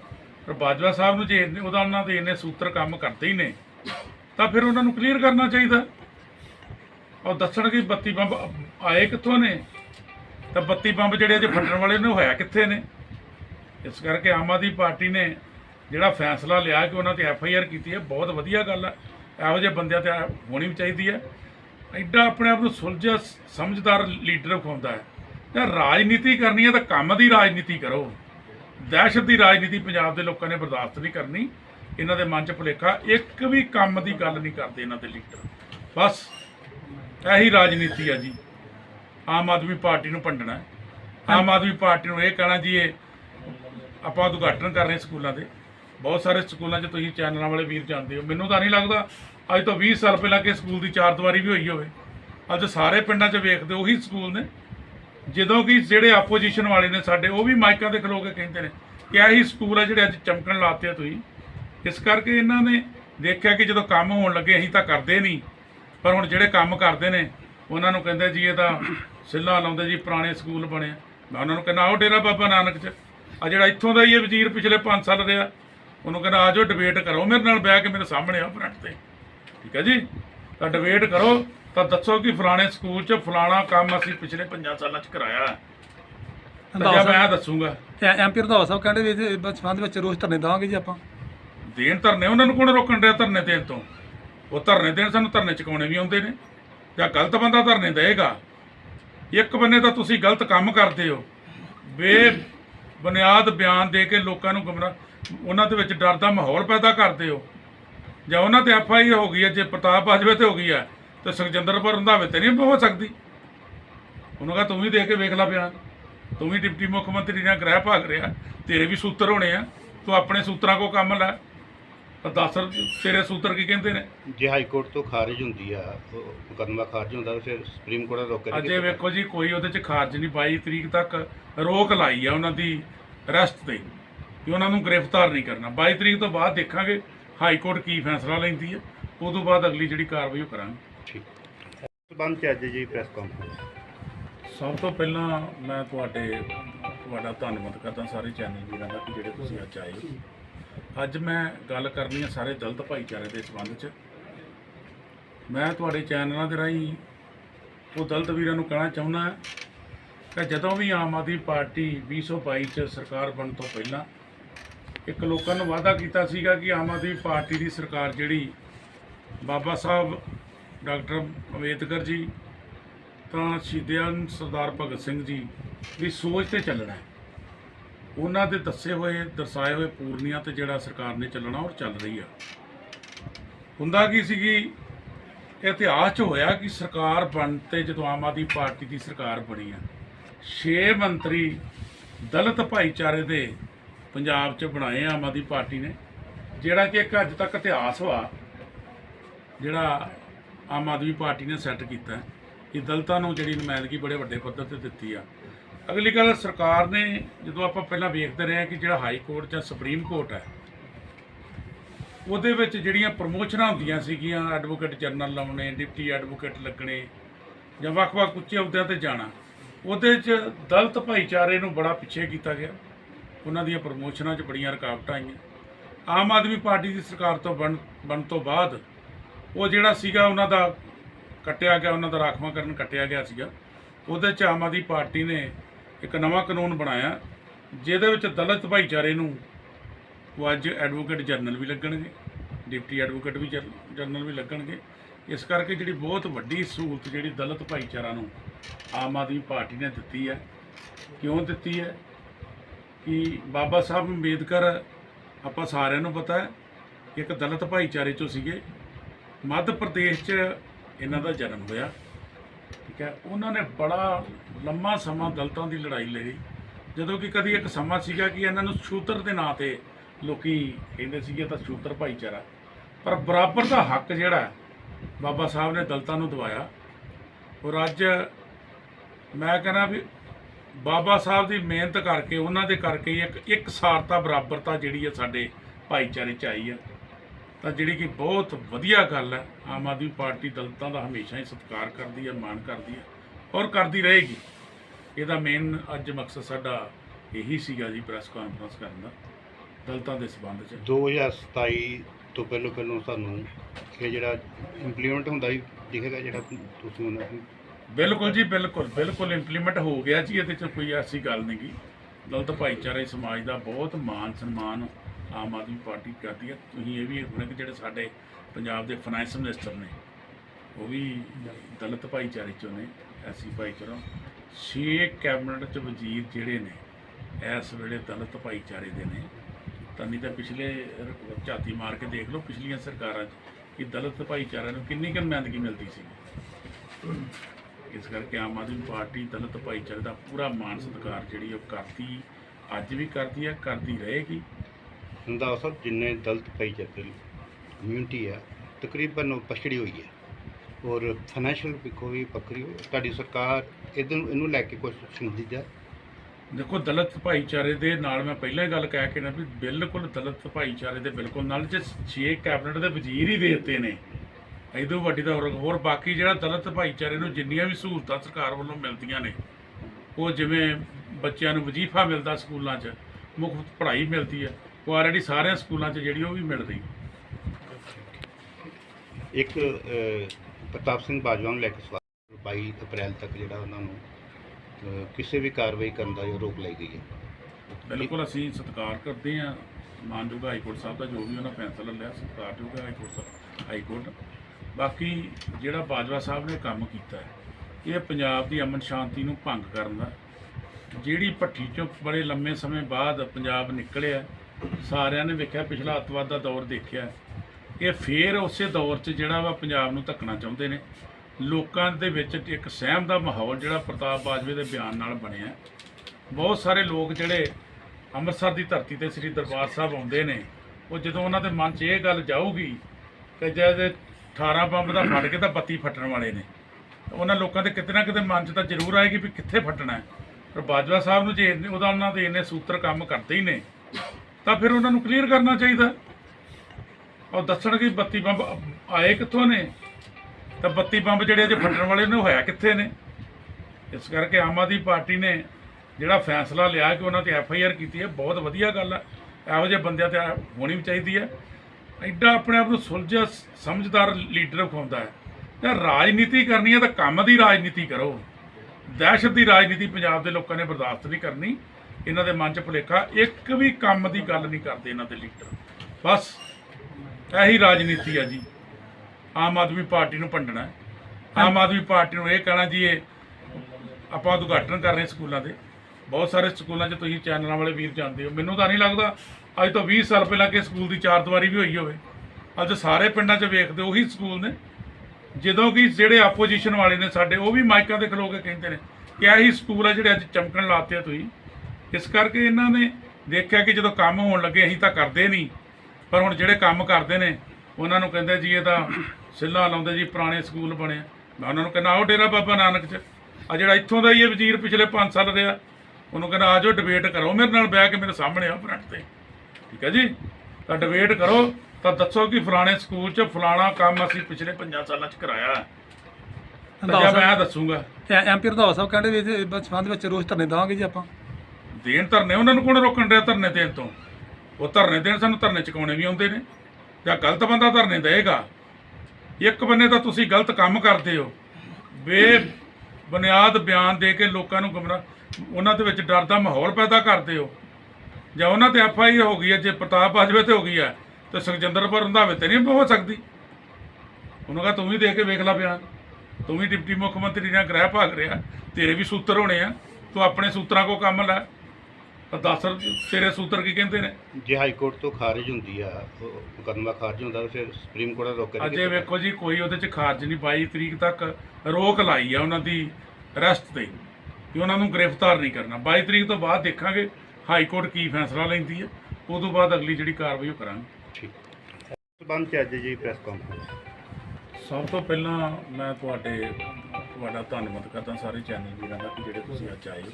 ਪਰ ਬਾਜਵਾ ਸਾਹਿਬ ਨੂੰ ਜੇ ਇੰਨੇ- ਉਹਦਾ ਉਹਨਾਂ ਦੇ ਇੰਨੇ ਸੂਤਰ ਕੰਮ ਕਰਦੇ ਹੀ ਨੇ। ਤਾਂ ਫਿਰ ਉਹਨਾਂ ਨੂੰ ਕਲੀਅਰ ਕਰਨਾ ਚਾਹੀਦਾ। ਉਹ ਦੱਸਣਗੇ ਕਿ ਬੱਤੀ ਬੰਬ ਆਏ ਕਿੱਥੋਂ ਨੇ? ਤਾਂ ਬੱਤੀ ਬੰਬ ਜਿਹੜੇ ਅਜੇ ਫਟਣ ਵਾਲੇ ਨੇ, ਉਹ ਹੋਇਆ ਕਿੱਥੇ ਨੇ? ਇਸ ਕਰਕੇ ਆਮ ਆਦਮੀ ਪਾਰਟੀ ਨੇ ਜਿਹੜਾ ਫੈਸਲਾ ਲਿਆ ਕਿ ਉਹਨਾਂ ਤੇ ਐਫ ਆਈ ਆਰ ਕੀਤੀ ਹੈ, ਬਹੁਤ ਵਧੀਆ ਗੱਲ ਹੈ ਇਹੋ ਜਿਹੇ ਬੰਦਿਆਂ ਤੇ ਹੋਣੀ ਵੀ ਚਾਹੀਦੀ ਹੈ। ਐਡਾ ਆਪਣੇ ਆਪ ਨੂੰ ਸੁਲਝਿਆ ਸਮਝਦਾਰ ਲੀਡਰ ਵਿਖਾਉਂਦਾ ਹੈ। ਤਾਂ ਰਾਜਨੀਤੀ ਕਰਨੀ ਹੈ ਤਾਂ ਕੰਮ ਦੀ ਰਾਜਨੀਤੀ ਕਰੋ। ਦਹਿਸ਼ਤ ਦੀ ਰਾਜਨੀਤੀ ਪੰਜਾਬ ਦੇ ਲੋਕਾਂ ਨੇ ਬਰਦਾਸ਼ਤ ਨਹੀਂ ਕਰਨੀ। ਇਹਨਾਂ ਦੇ ਮਨ 'ਚ ਭੁਲੇਖਾ ਇੱਕ ਵੀ ਕੰਮ ਦੀ ਗੱਲ ਨਹੀਂ ਕਰਦੇ ਇਹਨਾਂ ਦੇ ਲੀਡਰ। ਬਸ ਇਹੀ ਰਾਜਨੀਤੀ ਹੈ ਜੀ। ਆਮ ਆਦਮੀ ਪਾਰਟੀ ਨੂੰ ਭੰਡਣਾ। ਆਮ ਆਦਮੀ ਪਾਰਟੀ ਨੂੰ ਇਹ ਕਹਿਣਾ ਜੀ ਇਹ ਆਪਾਂ ਉਦਘਾਟਨ ਕਰ ਰਹੇ ਸਕੂਲਾਂ ਦੇ। ਬਹੁਤ ਸਾਰੇ ਸਕੂਲਾਂ 'ਚ ਤੁਸੀਂ ਚੈਨਲਾਂ ਵਾਲੇ ਵੀਰ ਜਾਣਦੇ ਹੋ। ਮੈਨੂੰ ਤਾਂ ਨਹੀਂ ਲੱਗਦਾ ਅੱਜ ਤੋਂ 20 ਸਾਲ ਪਹਿਲਾਂ ਕਿ ਸਕੂਲ ਦੀ ਚਾਰ ਦੀਵਾਰੀ ਵੀ ਹੋਈ ਹੋਵੇ। ਅੱਜ ਸਾਰੇ ਪਿੰਡਾਂ 'ਚ ਵੇਖਦੇ ਉਹੀ ਸਕੂਲ ਨੇ। ਜਦੋਂ ਕਿ ਜਿਹੜੇ ਆਪੋਜੀਸ਼ਨ ਵਾਲੇ ਨੇ ਸਾਡੇ ਉਹ ਵੀ ਮਾਈਕਾਂ ਤੇ ਖਲੋ ਕੇ ਕਹਿੰਦੇ ਨੇ ਕਿ ਇਹੀ ਸਕੂਲ ਆ ਜਿਹੜੇ ਅੱਜ ਚਮਕਣ ਲਾਤੇ ਆ ਤੁਸੀਂ। ਇਸ ਕਰਕੇ ਇਹਨਾਂ ਨੇ ਦੇਖਿਆ ਕਿ ਜਦੋਂ ਕੰਮ ਹੋਣ ਲੱਗੇ ਅਸੀਂ ਤਾਂ ਕਰਦੇ ਨਹੀਂ। ਪਰ ਹੁਣ ਜਿਹੜੇ ਕੰਮ ਕਰਦੇ ਨੇ ਉਹਨਾਂ ਨੂੰ ਕਹਿੰਦੇ ਜੀ ਇਹ ਤਾਂ ਸਿੱਲਾ ਲਾਉਂਦੇ ਜੀ ਪੁਰਾਣੇ ਸਕੂਲ ਬਣੇ। ਮੈਂ ਉਹਨਾਂ ਨੂੰ ਕਹਿੰਦਾ ਆਓ ਡੇਰਾ ਬਾਬਾ ਨਾਨਕ 'ਚ। ਆ ਜਿਹੜਾ ਇੱਥੋਂ ਦਾ ਹੀ ਇਹ ਵਜ਼ੀਰ ਪਿਛਲੇ 5 ਸਾਲ ਰਿਹਾ ਉਹਨੂੰ ਕਹਿੰਦਾ ਆਜੋ ਡਿਬੇਟ ਕਰੋ। ਮੇਰੇ ਨਾਲ ਬਹਿ ਕੇ ਮੇਰੇ ਸਾਹਮਣੇ ਆ ਫਰੰਟ ਤੇ। ਠੀਕ ਹੈ ਜੀ? ਤਾਂ ਡਿਬੇਟ ਕਰੋ ਤਾਂ ਦੱਸੋ ਕਿ ਫਲਾਣੇ ਸਕੂਲ 'ਚ ਫਲਾਣਾ ਕੰਮ ਅਸੀਂ ਪਿਛਲੇ 5 ਸਾਲਾਂ 'ਚ ਕਰਾਇਆ। ਹੈ ਤਾਂ ਮੈਂ ਦੱਸੂਗਾ।
ਐਮਪੀ ਰੰਧਾਵਾ ਸਾਹਿਬ ਕਹਿੰਦੇ ਵੀ ਇਹਦੇ ਸੰਬੰਧ ਵਿੱਚ ਰੋਸ ਧਰਨੇ ਦੇਵਾਂਗੇ ਜੀ ਆਪਾਂ।
ਦੇਣ ਧਰਨੇ, ਉਹਨਾਂ ਨੂੰ ਕੌਣ ਰੋਕਣ ਰਿਹਾ ਧਰਨੇ ਦੇਣ ਤੋਂ? ਉਹ ਧਰਨੇ ਦੇਣ ਸਾਨੂੰ ਧਰਨੇ ਚੁਕਾਉਣੇ ਵੀ ਆਉਂਦੇ ਨੇ, ਜਾਂ ਗਲਤ ਬੰਦਾ ਧਰਨੇ ਦੇਗਾ ਇੱਕ ਬੰਨੇ ਤਾਂ ਤੁਸੀਂ ਗਲਤ ਕੰਮ ਕਰਦੇ ਹੋ। ਬੇ ਬੁਨਿਆਦ ਬਿਆਨ ਦੇ ਕੇ ਲੋਕਾਂ ਨੂੰ ਗੁੰਮਰਾਹ, ਉਹਨਾਂ ਦੇ ਵਿੱਚ ਡਰ ਦਾ ਮਾਹੌਲ ਪੈਦਾ ਕਰਦੇ ਹੋ। ਜਾਂ ਉਹਨਾਂ ਤੇ ਐਫ ਆਈ ਹੋ ਗਈ ਹੈ, ਜੇ ਪ੍ਰਤਾਪ ਬਾਜਵੇ ਤੇ ਹੋ ਗਈ ਹੈ, ਤੇ ਸੁਖਜਿੰਦਰਪੁਰ ਰੰਧਾਵੇ ਤੇ ਨਹੀਂ ਹੋ ਸਕਦੀ। ਉਹਨੂੰ ਕਹਾ, ਤੂੰ ਵੀ ਦੇਖ ਕੇ ਵੇਖ ਲੈ ਬਿਆਨ। ਤੂੰ ਵੀ ਡਿਪਟੀ ਮੁੱਖ ਮੰਤਰੀ ਨਾਲ ਗ੍ਰਹਿ ਭਾਗ ਰਿਹਾ, ਤੇਰੇ ਵੀ ਸੂਤਰ ਹੋਣੇ ਆ। ਤੂੰ ਆਪਣੇ ਸੂਤਰਾਂ ਕੋ ਕੰਮ ਲੈ। ਤਾਂ ਦੱਸ ਤੇਰੇ ਸੂਤਰ ਕੀ ਕਹਿੰਦੇ ਨੇ?
ਜੇ ਹਾਈ ਕੋਰਟ ਤੋਂ ਖਾਰਜ ਹੁੰਦੀ ਆ ਉਹ ਮੁਕੱਦਮਾ ਖਾਰਜ ਹੁੰਦਾ ਤਾਂ ਫਿਰ ਸੁਪਰੀਮ ਕੋਰਟ ਦਾ ਰੋਕ ਕਰੇ
ਅਜੇ ਵੇਖੋ ਜੀ ਕੋਈ ਉਹਦੇ ਚ ਖਾਰਜ ਨਹੀਂ 22 ਤਰੀਕ ਤੱਕ ਰੋਕ ਲਾਈ ਆ ਉਹਨਾਂ ਦੀ ਅਰੈਸਟ ਤੇ ਕਿ ਉਹਨਾਂ ਨੂੰ ਗ੍ਰਿਫਤਾਰ ਨਹੀਂ ਕਰਨਾ। 22 ਤਰੀਕ ਤੋਂ ਬਾਅਦ ਦੇਖਾਂਗੇ ਹਾਈ ਕੋਰਟ ਕੀ ਫੈਸਲਾ ਲੈਂਦੀ ਹੈ ਉਸ ਤੋਂ ਬਾਅਦ ਅਗਲੀ ਜਿਹੜੀ ਕਾਰਵਾਈ ਉਹ ਕਰਾਂਗੇ।
ਠੀਕ। ਸਬੰਧ ਚ ਅੱਜ ਜੀ ਪ੍ਰੈਸ ਕਾਨਫਰੰਸ
ਸਭ ਤੋਂ ਪਹਿਲਾਂ ਮੈਂ ਤੁਹਾਡੇ ਤੁਹਾਡਾ ਧੰਨਵਾਦ ਕਰਦਾ ਸਾਰੇ ਚੈਨਲ ਵੀਰਾਂ ਦਾ ਕਿ ਜਿਹੜੇ ਤੁਸੀਂ ਅੱਜ ਆਏ ਹੋ। ਅੱਜ ਮੈਂ ਗੱਲ ਕਰਨੀ ਹੈ ਸਾਰੇ ਦਲਿਤ ਭਾਈਚਾਰੇ ਦੇ ਸੰਬੰਧ 'ਚ। ਮੈਂ ਤੁਹਾਡੇ ਚੈਨਲਾਂ ਦੇ ਰਾਹੀਂ ਉਹ ਦਲਿਤ ਵੀਰਾਂ ਨੂੰ ਕਹਿਣਾ ਚਾਹੁੰਦਾ ਕਿ ਜਦੋਂ ਵੀ ਆਮ ਆਦਮੀ ਪਾਰਟੀ 2022 'ਚ ਸਰਕਾਰ ਬਣਨ ਤੋਂ ਪਹਿਲਾਂ ਇੱਕ ਲੋਕਾਂ ਨੂੰ ਵਾਅਦਾ ਕੀਤਾ ਸੀਗਾ ਕਿ ਆਮ ਆਦਮੀ ਪਾਰਟੀ ਦੀ ਸਰਕਾਰ ਜਿਹੜੀ ਬਾਬਾ ਸਾਹਿਬ, ਡਾਕਟਰ ਅੰਬੇਦਕਰ ਜੀ ਤਾਂ ਸ਼ਹੀਦਾਂ ਸਰਦਾਰ ਭਗਤ ਸਿੰਘ ਜੀ ਦੀ ਸੋਚ ਤੇ ਚੱਲਣਾ ਹੈ। ਉਹਨਾਂ ਦੇ ਦੱਸੇ ਹੋਏ, ਦਰਸਾਏ ਹੋਏ ਪੂਰਨੀਆਂ ਤੇ ਜਿਹੜਾ ਸਰਕਾਰ ਨੇ ਚੱਲਣਾ ਉਹ ਚੱਲ ਰਹੀ ਆ। ਹੁੰਦਾ ਕੀ ਸੀਗੀ ਇਤਿਹਾਸ 'ਚ ਹੋਇਆ ਕਿ ਸਰਕਾਰ ਬਣ ਤੇ ਜਦੋਂ ਆਮ ਆਦਮੀ ਪਾਰਟੀ ਦੀ ਸਰਕਾਰ ਬਣੀ ਆ 6 ਮੰਤਰੀ ਦਲਿਤ ਭਾਈਚਾਰੇ ਦੇ ਪੰਜਾਬ 'ਚ ਬਣਾਏ ਆਮ ਆਦਮੀ ਪਾਰਟੀ ਨੇ, ਜਿਹੜਾ ਕਿ ਇੱਕ ਅੱਜ ਤੱਕ ਇਤਿਹਾਸ ਵਾ, ਜਿਹੜਾ ਆਮ ਆਦਮੀ ਪਾਰਟੀ ਨੇ ਸੈੱਟ ਕੀਤਾ ਹੈ ਕਿ ਦਲਿਤਾਂ ਨੂੰ ਜਿਹੜੀ ਨੁਮਾਇੰਦਗੀ ਬੜੇ ਵੱਡੇ ਪੱਧਰ ਤੇ ਦਿੱਤੀ ਆ। ਅਗਲੀ ਗੱਲ, ਸਰਕਾਰ ਨੇ ਜਦੋਂ ਆਪਾਂ ਪਹਿਲਾਂ ਵੇਖਦੇ ਰਹੇ ਹਾਂ ਕਿ ਜਿਹੜਾ ਹਾਈ ਕੋਰਟ ਜਾਂ ਸੁਪਰੀਮ ਕੋਰਟ ਹੈ, ਉਹਦੇ ਵਿੱਚ ਜਿਹੜੀਆਂ ਪ੍ਰਮੋਸ਼ਨਾਂ ਹੁੰਦੀਆਂ ਸੀਗੀਆਂ, ਐਡਵੋਕੇਟ ਜਨਰਲ ਲਾਉਣੇ, ਡਿਪਟੀ ਐਡਵੋਕੇਟ ਲੱਗਣੇ, ਜਾਂ ਵੱਖ-ਵੱਖ ਉੱਚੇ ਅਹੁਦਿਆਂ ਤੇ ਜਾਣਾ, ਉਹਦੇ 'ਚ ਦਲਤ ਭਾਈਚਾਰੇ ਨੂੰ ਬੜਾ ਪਿੱਛੇ ਕੀਤਾ ਗਿਆ। ਉਹਨਾਂ ਦੀਆਂ ਪ੍ਰਮੋਸ਼ਨਾਂ 'ਚ ਬੜੀਆਂ ਰੁਕਾਵਟਾਂ ਆਈਆਂ। ਆਮ ਆਦਮੀ ਪਾਰਟੀ ਦੀ ਸਰਕਾਰ ਤੋਂ ਬਣ ਬਣ ਤੋਂ ਬਾਅਦ ਉਹ ਜਿਹੜਾ ਸੀਗਾ, ਉਹਨਾਂ ਦਾ ਕੱਟਿਆ ਗਿਆ, ਉਹਨਾਂ ਦਾ ਰਾਖਵਾਂਕਰਨ ਕੱਟਿਆ ਗਿਆ ਸੀਗਾ। ਉਹਦੇ 'ਚ ਆਮ ਆਦਮੀ ਪਾਰਟੀ ਨੇ ਇੱਕ ਨਵਾਂ ਕਾਨੂੰਨ ਬਣਾਇਆ, ਜਿਹਦੇ ਵਿੱਚ ਦਲਿਤ ਭਾਈਚਾਰੇ ਨੂੰ ਉਹ ਅੱਜ ਐਡਵੋਕੇਟ ਜਨਰਲ ਵੀ ਲੱਗਣਗੇ ਡਿਪਟੀ ਐਡਵੋਕੇਟ ਵੀ ਜਨਰਲ ਵੀ ਲੱਗਣਗੇ। ਇਸ ਕਰਕੇ ਜਿਹੜੀ ਬਹੁਤ ਵੱਡੀ ਸਹੂਲਤ ਜਿਹੜੀ ਦਲਿਤ ਭਾਈਚਾਰਾ ਨੂੰ ਆਮ ਆਦਮੀ ਪਾਰਟੀ ਨੇ ਦਿੱਤੀ ਹੈ, ਕਿਉਂ ਦਿੱਤੀ ਹੈ? ਕਿ ਬਾਬਾ ਸਾਹਿਬ ਅੰਬੇਦਕਰ, ਆਪਾਂ ਸਾਰਿਆਂ ਨੂੰ ਪਤਾ ਹੈ, ਇੱਕ ਦਲਿਤ ਭਾਈਚਾਰੇ ਚੋਂ ਸੀਗੇ। ਮੱਧ ਪ੍ਰਦੇਸ਼ 'ਚ ਇਹਨਾਂ ਦਾ ਜਨਮ ਹੋਇਆ। ਠੀਕ ਹੈ? ਉਹਨਾਂ ਨੇ ਬੜਾ ਲੰਮਾ ਸਮਾਂ ਦਲਤਾਂ ਦੀ ਲੜਾਈ ਲੜੀ। ਜਦੋਂ ਕਿ ਕਦੀ ਇੱਕ ਸਮਾਂ ਸੀਗਾ ਕਿ ਇਹਨਾਂ ਨੂੰ ਸ਼ੂਦਰ ਦੇ ਨਾਂ ਤੇ ਲੋਕੀ ਕਹਿੰਦੇ ਸੀਗੇ ਤਾਂ ਸ਼ੂਤਰ ਭਾਈਚਾਰਾ। ਪਰ ਬਰਾਬਰ ਦਾ ਹੱਕ ਜਿਹੜਾ ਬਾਬਾ ਸਾਹਿਬ ਨੇ ਦਲਤਾਂ ਨੂੰ ਦਵਾਇਆ। ਔਰ ਅੱਜ ਮੈਂ ਕਹਿੰਦਾ ਵੀ ਬਾਬਾ ਸਾਹਿਬ ਦੀ ਮਿਹਨਤ ਕਰਕੇ, ਉਹਨਾਂ ਦੇ ਕਰਕੇ ਇੱਕ ਇੱਕ ਸਾਰਤਾ ਬਰਾਬਰਤਾ ਜਿਹੜੀ ਹੈ ਸਾਡੇ ਭਾਈਚਾਰੇ 'ਚ ਆਈ ਹੈ ਤਾਂ ਜਿਹੜੀ ਕਿ ਬਹੁਤ ਵਧੀਆ ਗੱਲ ਹੈ ਆਮ ਆਦਮੀ ਪਾਰਟੀ ਦਲਿਤਾਂ ਦਾ ਹਮੇਸ਼ਾ ਹੀ ਸਤਿਕਾਰ ਕਰਦੀ ਹੈ ਮਾਣ ਕਰਦੀ ਹੈ ਔਰ ਕਰਦੀ ਰਹੇਗੀ। ਇਹਦਾ ਮੇਨ ਅੱਜ ਮਕਸਦ ਸਾਡਾ ਇਹੀ ਸੀਗਾ ਜੀ ਪ੍ਰੈਸ ਕਾਨਫਰੰਸ ਕਰਨ ਦਾ ਦਲਿਤਾਂ ਦੇ ਸਬੰਧ 'ਚ।
2027 ਤੋਂ ਪਹਿਲਾਂ ਪਹਿਲਾਂ ਸਾਨੂੰ ਇਹ ਜਿਹੜਾ ਇੰਪਲੀਮੈਂਟ ਹੁੰਦਾ ਹੀ ਦਿਖੇਗਾ ਜਿਹੜਾ ਤੁਸੀਂ ਉਹਨਾਂ ਨੂੰ।
ਬਿਲਕੁਲ ਜੀ ਬਿਲਕੁਲ ਬਿਲਕੁਲ ਇੰਪਲੀਮੈਂਟ ਹੋ ਗਿਆ ਜੀ ਇਹਦੇ 'ਚ ਕੋਈ ਐਸੀ ਗੱਲ ਨਹੀਂ ਗੀ। ਦਲਿਤ ਭਾਈਚਾਰੇ ਸਮਾਜ ਦਾ ਬਹੁਤ ਮਾਨ ਸਨਮਾਨ ਆਮ ਆਦਮੀ ਪਾਰਟੀ ਕਰਦੀ ਹੈ। ਤੁਸੀਂ ਇਹ ਵੀ ਹੁਣ ਕਿ ਜਿਹੜੇ ਸਾਡੇ ਪੰਜਾਬ ਦੇ ਫਾਈਨੈਂਸ ਮਿਨਿਸਟਰ ਨੇ, ਉਹ ਵੀ ਦਲਿਤ ਭਾਈਚਾਰੇ ਚੋਂ ਨੇ, ਐਸੀ ਭਾਈਚਾਰਾ ਛੇ ਕੈਬਨਿਟ ਚ ਵਜ਼ੀਰ ਜਿਹੜੇ ਨੇ, ਇਸ ਵੇਲੇ ਦਲਿਤ ਭਾਈਚਾਰੇ ਦੇ ਨੇ। ਤਾਂ ਨਹੀਂ ਤਾਂ ਪਿਛਲੇ ਝਾਤੀ ਮਾਰ ਕੇ ਦੇਖ ਲਓ, ਪਿਛਲੀਆਂ ਸਰਕਾਰਾਂ 'ਚ ਕਿ ਦਲਿਤ ਭਾਈਚਾਰਿਆਂ ਨੂੰ ਕਿੰਨੀ ਕੁ ਨੁਮਾਇੰਦਗੀ ਮਿਲਦੀ ਸੀ। ਇਸ ਕਰਕੇ ਆਮ ਆਦਮੀ ਪਾਰਟੀ ਦਲਿਤ ਭਾਈਚਾਰੇ ਦਾ ਪੂਰਾ ਮਾਣ ਸਤਿਕਾਰ ਜਿਹੜੀ ਉਹ ਕਰਦੀ, ਅੱਜ ਵੀ ਕਰਦੀ ਹੈ, ਕਰਦੀ ਰਹੇਗੀ।
ਹੁੰਦਾ ਸਰ ਜਿੰਨੇ ਦਲਿਤ ਭਾਈਚਾਰੇ ਕਮਿਊਨਿਟੀ ਆ ਤਕਰੀਬਨ ਉਹ ਪਛੜੀ ਹੋਈ ਹੈ। ਔਰ ਫਾਈਨੈਂਸ਼ੀਅਲ ਪਿੱਖੋਂ ਵੀ ਪਕੜੀ ਹੋਈ ਤੁਹਾਡੀ ਸਰਕਾਰ ਇਹਨੂੰ ਇਹਨੂੰ ਲੈ ਕੇ ਕੁਝ ਸੁਣਦੀ ਜਾ
ਦੇਖੋ, ਦਲਿਤ ਭਾਈਚਾਰੇ ਦੇ ਨਾਲ ਮੈਂ ਪਹਿਲਾਂ ਹੀ ਗੱਲ ਕਹਿ ਕੇ ਨਾ ਵੀ ਬਿਲਕੁਲ ਦਲਿਤ ਭਾਈਚਾਰੇ ਦੇ ਬਿਲਕੁਲ ਨਾਲ ਜੇ 6 ਕੈਬਨਿਟ ਦੇ ਵਜ਼ੀਰ ਹੀ ਦੇ ਦਿੱਤੇ ਨੇ ਇਦੋਂ ਵੱਡੀ ਦਾ ਹੋਰ ਹੋਰ ਬਾਕੀ ਜਿਹੜਾ ਦਲਿਤ ਭਾਈਚਾਰੇ ਨੂੰ ਜਿੰਨੀਆਂ ਵੀ ਸਹੂਲਤਾਂ ਸਰਕਾਰ ਵੱਲੋਂ ਮਿਲਦੀਆਂ ਨੇ, ਉਹ ਜਿਵੇਂ ਬੱਚਿਆਂ ਨੂੰ ਵਜ਼ੀਫਾ ਮਿਲਦਾ ਸਕੂਲਾਂ 'ਚ ਮੁਫਤ ਪੜ੍ਹਾਈ ਮਿਲਦੀ ਹੈ, ਉਹ ਆਲਰੇਡੀ ਸਾਰਿਆਂ ਸਕੂਲਾਂ 'ਚ ਜਿਹੜੀ ਉਹ ਵੀ ਮਿਲ ਰਹੀ
ਇੱਕ ਪ੍ਰਤਾਪ ਸਿੰਘ ਬਾਜਵਾ ਨੂੰ ਲੈ ਕੇ ਸਵਾਲ 22 ਅਪ੍ਰੈਲ ਤੱਕ ਜਿਹੜਾ ਉਹਨਾਂ ਨੂੰ ਕਿਸੇ ਵੀ ਕਾਰਵਾਈ ਕਰਨ ਦਾ ਜੋ ਰੋਕ ਲਈ ਗਈ ਹੈ।
ਬਿਲਕੁਲ ਅਸੀਂ ਸਤਿਕਾਰ ਕਰਦੇ ਹਾਂ ਮਾਨਯੋਗ ਹਾਈ ਕੋਰਟ ਸਾਹਿਬ ਦਾ, ਜੋ ਵੀ ਉਹਨਾਂ ਫੈਸਲਾ ਲਿਆ ਸਤਿਕਾਰਯੋਗ ਹੈ ਹਾਈ ਕੋਰਟ ਸਾਹਿਬ ਹਾਈ ਕੋਰਟ ਬਾਕੀ ਜਿਹੜਾ ਬਾਜਵਾ ਸਾਹਿਬ ਨੇ ਕੰਮ ਕੀਤਾ ਹੈ, ਇਹ ਪੰਜਾਬ ਦੀ ਅਮਨ ਸ਼ਾਂਤੀ ਨੂੰ ਭੰਗ ਕਰਨ ਦਾ। ਜਿਹੜੀ ਭੱਠੀ ਚੋਂ ਬੜੇ ਲੰਮੇ ਸਮੇਂ ਬਾਅਦ ਪੰਜਾਬ ਨਿਕਲਿਆ, ਸਾਰਿਆਂ ਨੇ ਵੇਖਿਆ, ਪਿਛਲਾ ਅੱਤਵਾਦ ਦਾ ਦੌਰ ਦੇਖਿਆ। ਇਹ ਫੇਰ ਉਸੇ ਦੌਰ 'ਚ ਜਿਹੜਾ ਵਾ ਪੰਜਾਬ ਨੂੰ ਧੱਕਣਾ ਚਾਹੁੰਦੇ ਨੇ। ਲੋਕਾਂ ਦੇ ਵਿੱਚ ਇੱਕ ਸਹਿਮ ਦਾ ਮਾਹੌਲ ਜਿਹੜਾ ਪ੍ਰਤਾਪ ਬਾਜਵੇ ਦੇ ਬਿਆਨ ਨਾਲ ਬਣਿਆ ਬਹੁਤ ਸਾਰੇ ਲੋਕ ਜਿਹੜੇ ਅੰਮ੍ਰਿਤਸਰ ਦੀ ਧਰਤੀ ਤੇ ਸ੍ਰੀ ਦਰਬਾਰ ਸਾਹਿਬ ਆਉਂਦੇ ਨੇ, ਉਹ ਜਦੋਂ ਉਹਨਾਂ ਦੇ ਮਨ 'ਚ ਇਹ ਗੱਲ ਜਾਊਗੀ ਕਿ ਜਦ 18 ਬੰਬ ਦਾ ਫਟ ਕੇ ਤਾਂ ਬੱਤੀ ਫਟਣ ਵਾਲੇ ਨੇ ਉਹਨਾਂ ਲੋਕਾਂ ਦੇ ਕਿਤੇ ਨਾ ਕਿਤੇ ਮਨ 'ਚ ਤਾਂ ਜ਼ਰੂਰ ਆਏਗੀ ਵੀ ਕਿੱਥੇ ਫਟਣਾ ਹੈ। ਪਰ ਬਾਜਵਾ ਸਾਹਿਬ ਨੂੰ ਜੇ ਉਹਦਾ ਉਹਨਾਂ ਦੇ ਇੰਨੇ ਸੂਤਰ ਕੰਮ ਕਰਦੇ ਹੀ ਨੇ, ਤਾਂ ਫਿਰ ਉਹਨਾਂ ਨੂੰ ਕਲੀਅਰ ਕਰਨਾ ਚਾਹੀਦਾ। ਉਹ ਦੱਸਣ ਕਿ ਬੱਤੀ ਬੰਬ ਆਏ ਕਿੱਥੋਂ ਨੇ? ਤਾਂ ਬੱਤੀ ਬੰਬ ਜਿਹੜੇ ਅਜੇ ਫਟਣ ਵਾਲੇ ਨੇ, ਉਹ ਹੋਇਆ ਕਿੱਥੇ ਨੇ? ਇਸ ਕਰਕੇ ਆਮ ਆਦਮੀ ਪਾਰਟੀ ਨੇ ਜਿਹੜਾ ਫੈਸਲਾ ਲਿਆ ਕਿ ਉਹਨਾਂ ਤੇ ਐਫ ਆਈ ਆਰ ਕੀਤੀ ਹੈ, ਬਹੁਤ ਵਧੀਆ ਗੱਲ ਹੈ ਇਹੋ ਜਿਹੇ ਬੰਦਿਆਂ ਤੇ ਹੋਣੀ ਵੀ ਚਾਹੀਦੀ ਹੈ। ਐਡਾ ਆਪਣੇ ਆਪ ਨੂੰ ਸੁਲਝਿਆ ਸਮਝਦਾਰ ਲੀਡਰ ਵਿਖਾਉਂਦਾ ਹੈ। ਜਾਂ ਰਾਜਨੀਤੀ ਕਰਨੀ ਹੈ ਤਾਂ ਕੰਮ ਦੀ ਰਾਜਨੀਤੀ ਕਰੋ। ਦਹਿਸ਼ਤ ਦੀ ਰਾਜਨੀਤੀ ਪੰਜਾਬ ਦੇ ਲੋਕਾਂ ਨੇ ਬਰਦਾਸ਼ਤ ਨਹੀਂ ਕਰਨੀ। ਇਹਨਾਂ ਦੇ ਮਨ 'ਚ ਭੁਲੇਖਾ, ਇੱਕ ਵੀ ਕੰਮ ਦੀ ਗੱਲ ਨਹੀਂ ਕਰਦੇ ਇਹਨਾਂ ਦੇ ਲੀਡਰ। ਬਸ। ਇਹੀ ਰਾਜਨੀਤੀ ਆ ਜੀ। ਆਮ ਆਦਮੀ ਪਾਰਟੀ ਨੂੰ ਭੰਡਣਾ ਹੈ। ਆਮ ਆਦਮੀ ਪਾਰਟੀ ਨੂੰ ਇਹ ਕਹਿਣਾ ਜੀ, ਇਹ ਆਪਾਂ ਉਦਘਾਟਨ ਕਰ ਰਹੇ ਸਕੂਲਾਂ ਦੇ। ਬਹੁਤ ਸਾਰੇ ਸਕੂਲਾਂ 'ਚ ਤੁਸੀਂ ਚੈਨਲਾਂ ਵਾਲੇ ਵੀਰ ਜਾਂਦੇ ਹੋ। ਮੈਨੂੰ ਤਾਂ ਨਹੀਂ ਲੱਗਦਾ ਅੱਜ ਤੋਂ 20 ਸਾਲ ਪਹਿਲਾਂ ਕਿ ਸਕੂਲ ਦੀ ਚਾਰ ਦੀਵਾਰੀ ਵੀ ਹੋਈ ਹੋਵੇ। ਅੱਜ ਸਾਰੇ ਪਿੰਡਾਂ 'ਚ ਵੇਖਦੇ ਉਹੀ ਸਕੂਲ ਨੇ। ਜਦੋਂ ਕਿ ਜਿਹੜੇ ਆਪੋਜੀਸ਼ਨ ਵਾਲੇ ਨੇ ਸਾਡੇ, ਉਹ ਵੀ ਮਾਈਕਾਂ ਤੇ ਖਲੋ ਕੇ ਕਹਿੰਦੇ ਨੇ ਕਿ ਇਹੀ ਸਕੂਲ ਆ ਜਿਹੜੇ ਅੱਜ ਚਮਕਣ ਲਾਤੇ ਆ ਤੁਸੀਂ। ਇਸ ਕਰਕੇ ਇਹਨਾਂ ਨੇ ਦੇਖਿਆ ਕਿ ਜਦੋਂ ਕੰਮ ਹੋਣ ਲੱਗੇ, ਅਸੀਂ ਤਾਂ ਕਰਦੇ ਨਹੀਂ। ਪਰ ਹੁਣ ਜਿਹੜੇ ਕੰਮ ਕਰਦੇ ਨੇ ਉਹਨਾਂ ਨੂੰ ਕਹਿੰਦੇ ਜੀ ਇਹ ਤਾਂ ਸਿੱਲਾ ਲਾਉਂਦੇ ਜੀ ਪੁਰਾਣੇ ਸਕੂਲ ਬਣੇ। ਮੈਂ ਉਹਨਾਂ ਨੂੰ ਕਹਿੰਦਾ ਆਓ ਡੇਰਾ ਬਾਬਾ ਨਾਨਕ ਚ। ਆ ਜਿਹੜਾ ਇੱਥੋਂ ਦਾ ਹੀ ਇਹ ਵਜ਼ੀਰ ਪਿਛਲੇ 5 ਸਾਲ ਰਿਹਾ ਉਹਨੂੰ ਕਹਿੰਦਾ ਆਜੋ ਡਿਬੇਟ ਕਰੋ। ਮੇਰੇ ਨਾਲ ਬਹਿ ਕੇ ਮੇਰੇ ਸਾਹਮਣੇ ਆ ਫਰੰਟ ਤੇ। ਠੀਕ ਹੈ ਜੀ? ਤਾਂ ਡਿਬੇਟ ਕਰੋ। ਤਾਂ ਦੱਸੋ ਕਿ ਫਲਾਣੇ ਸਕੂਲ 'ਚ ਫਲਾਣਾ ਕੰਮ ਅਸੀਂ ਪਿਛਲੇ 5 ਸਾਲਾਂ 'ਚ ਕਰਾਇਆ। ਤਾਂ ਜਾਂ ਮੈਂ ਦੱਸੂਗਾ।
ਐਮਪੀ ਰੰਧਾਵਾ ਸਾਹਿਬ ਕਹਿੰਦੇ ਵੀ ਇਹਦੇ ਸੰਬੰਧ ਵਿੱਚ ਰੋਜ਼ ਧਰਨੇ ਦੇਵਾਂਗੇ ਜੀ ਆਪਾਂ।
ਦੇਣ ਧਰਨੇ ਉਹਨਾਂ ਨੂੰ ਕੌਣ ਰੋਕਣ ਡਿਆ ਧਰਨੇ ਦੇਣ ਤੋਂ? ਉਹ ਧਰਨੇ ਦੇਣ ਸਾਨੂੰ ਧਰਨੇ ਚੁਕਾਉਣੇ ਵੀ ਆਉਂਦੇ ਨੇ। ਜਾਂ ਗਲਤ ਬੰਦਾ ਧਰਨੇ ਦੇਗਾ ਇੱਕ ਬੰਨੇ ਤਾਂ ਤੁਸੀਂ ਗਲਤ ਕੰਮ ਕਰਦੇ ਹੋ। ਬੇ ਬੁਨਿਆਦ ਬਿਆਨ ਦੇ ਕੇ ਲੋਕਾਂ ਨੂੰ ਗਮਰਾ ਉਹਨਾਂ ਦੇ ਵਿੱਚ ਡਰ ਦਾ ਮਾਹੌਲ ਪੈਦਾ ਕਰਦੇ ਹੋ। ਜਾਂ ਉਹਨਾਂ ਤੇ ਐਫ ਆਈ ਹੋ ਗਈ ਹੈ, ਜੇ ਪ੍ਰਤਾਪ ਬਾਜਵੇ ਤੇ ਹੋ ਗਈ ਹੈ। ਤੇ ਸੁਖਜਿੰਦਰਪੁਰ ਰੰਧਾਵੇ ਤੇ ਨਹੀਂ ਹੋ ਸਕਦੀ। ਉਹਨੂੰ ਕਹਾ ਤੂੰ ਵੀ ਦੇਖ ਕੇ ਵੇਖ ਲੈ ਬਿਆਨ। ਤੂੰ ਵੀ ਡਿਪਟੀ ਮੁੱਖ ਮੰਤਰੀ ਨਾਲ ਗ੍ਰਹਿ ਭਾਗ ਰਿਹਾ। ਤੇਰੇ ਵੀ ਸੂਤਰ ਹੋਣੇ ਆ। ਤੂੰ ਆਪਣੇ ਸੂਤਰਾਂ ਕੋ ਕੰਮ ਲੈ। ਤਾਂ ਦੱਸ ਤੇਰੇ ਸੂਤਰ ਕੀ ਕਹਿੰਦੇ ਨੇ?
ਜੇ ਹਾਈ ਕੋਰਟ ਤੋਂ ਖਾਰਜ ਹੁੰਦੀ ਆ ਉਹ ਮੁਕੱਦਮਾ ਖਾਰਜ ਹੁੰਦਾ ਤਾਂ ਫਿਰ ਸੁਪਰੀਮ ਕੋਰਟ ਦਾ ਰੋਕ
ਅਜੇ ਵੇਖੋ ਜੀ ਕੋਈ ਉਹਦੇ ਚ ਖਾਰਜ ਨਹੀਂ 22 ਤਰੀਕ ਤੱਕ ਰੋਕ ਲਾਈ ਆ ਉਹਨਾਂ ਦੀ ਅਰੈਸਟ ਤੇ। ਕਿ ਉਹਨਾਂ ਨੂੰ ਗ੍ਰਿਫਤਾਰ ਨਹੀਂ ਕਰਨਾ। 22 ਤਰੀਕ ਤੋਂ ਬਾਅਦ ਦੇਖਾਂਗੇ ਹਾਈ ਕੋਰਟ ਕੀ ਫੈਸਲਾ ਲੈਂਦੀ ਹੈ ਉਸ ਤੋਂ ਬਾਅਦ ਅਗਲੀ ਜਿਹੜੀ ਕਾਰਵਾਈ ਉਹ ਕਰਾਂਗੇ।
ਠੀਕ। ਸਬੰਧ ਚ ਅੱਜ ਜੀ ਪ੍ਰੈਸ ਕਾਨਫਰੰਸ
ਸਭ ਤੋਂ ਪਹਿਲਾਂ ਮੈਂ ਤੁਹਾਡੇ ਤੁਹਾਡਾ ਧੰਨਵਾਦ ਕਰਦਾ ਸਾਰੇ ਚੈਨਲ ਵੀਰਾਂ ਦਾ ਕਿ ਜਿਹੜੇ ਤੁਸੀਂ ਅੱਜ ਆਏ ਹੋ।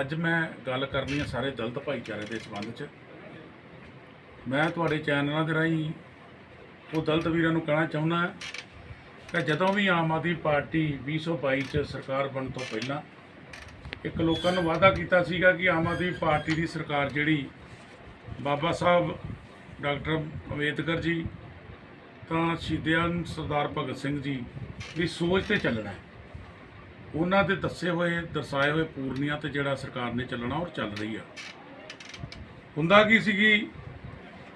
ਅੱਜ ਮੈਂ ਗੱਲ ਕਰਨੀ ਹੈ ਸਾਰੇ ਦਲਿਤ ਭਾਈਚਾਰੇ ਦੇ ਸੰਬੰਧ 'ਚ। ਮੈਂ ਤੁਹਾਡੇ ਚੈਨਲਾਂ ਦੇ ਰਾਹੀਂ ਉਹ ਦਲਿਤ ਵੀਰਾਂ ਨੂੰ ਕਹਿਣਾ ਚਾਹੁੰਦਾ ਕਿ ਜਦੋਂ ਵੀ ਆਮ ਆਦਮੀ ਪਾਰਟੀ 2022 'ਚ ਸਰਕਾਰ ਬਣਨ ਤੋਂ ਪਹਿਲਾਂ ਇੱਕ ਲੋਕਾਂ ਨੂੰ ਵਾਅਦਾ ਕੀਤਾ ਸੀਗਾ ਕਿ ਆਮ ਆਦਮੀ ਪਾਰਟੀ ਦੀ ਸਰਕਾਰ ਜਿਹੜੀ ਬਾਬਾ ਸਾਹਿਬ, ਡਾਕਟਰ ਅੰਬੇਦਕਰ ਜੀ ਤਾਂ ਸ਼ਹੀਦਾਂ ਸਰਦਾਰ ਭਗਤ ਸਿੰਘ ਜੀ ਦੀ ਸੋਚ ਤੇ ਚੱਲਣਾ ਹੈ। ਉਹਨਾਂ ਦੇ ਦੱਸੇ ਹੋਏ, ਦਰਸਾਏ ਹੋਏ ਪੂਰਨੀਆਂ ਤੇ ਜਿਹੜਾ ਸਰਕਾਰ ਨੇ ਚੱਲਣਾ ਔਰ ਚੱਲ ਰਹੀ ਆ। ਹੁੰਦਾ ਕੀ ਸੀਗੀ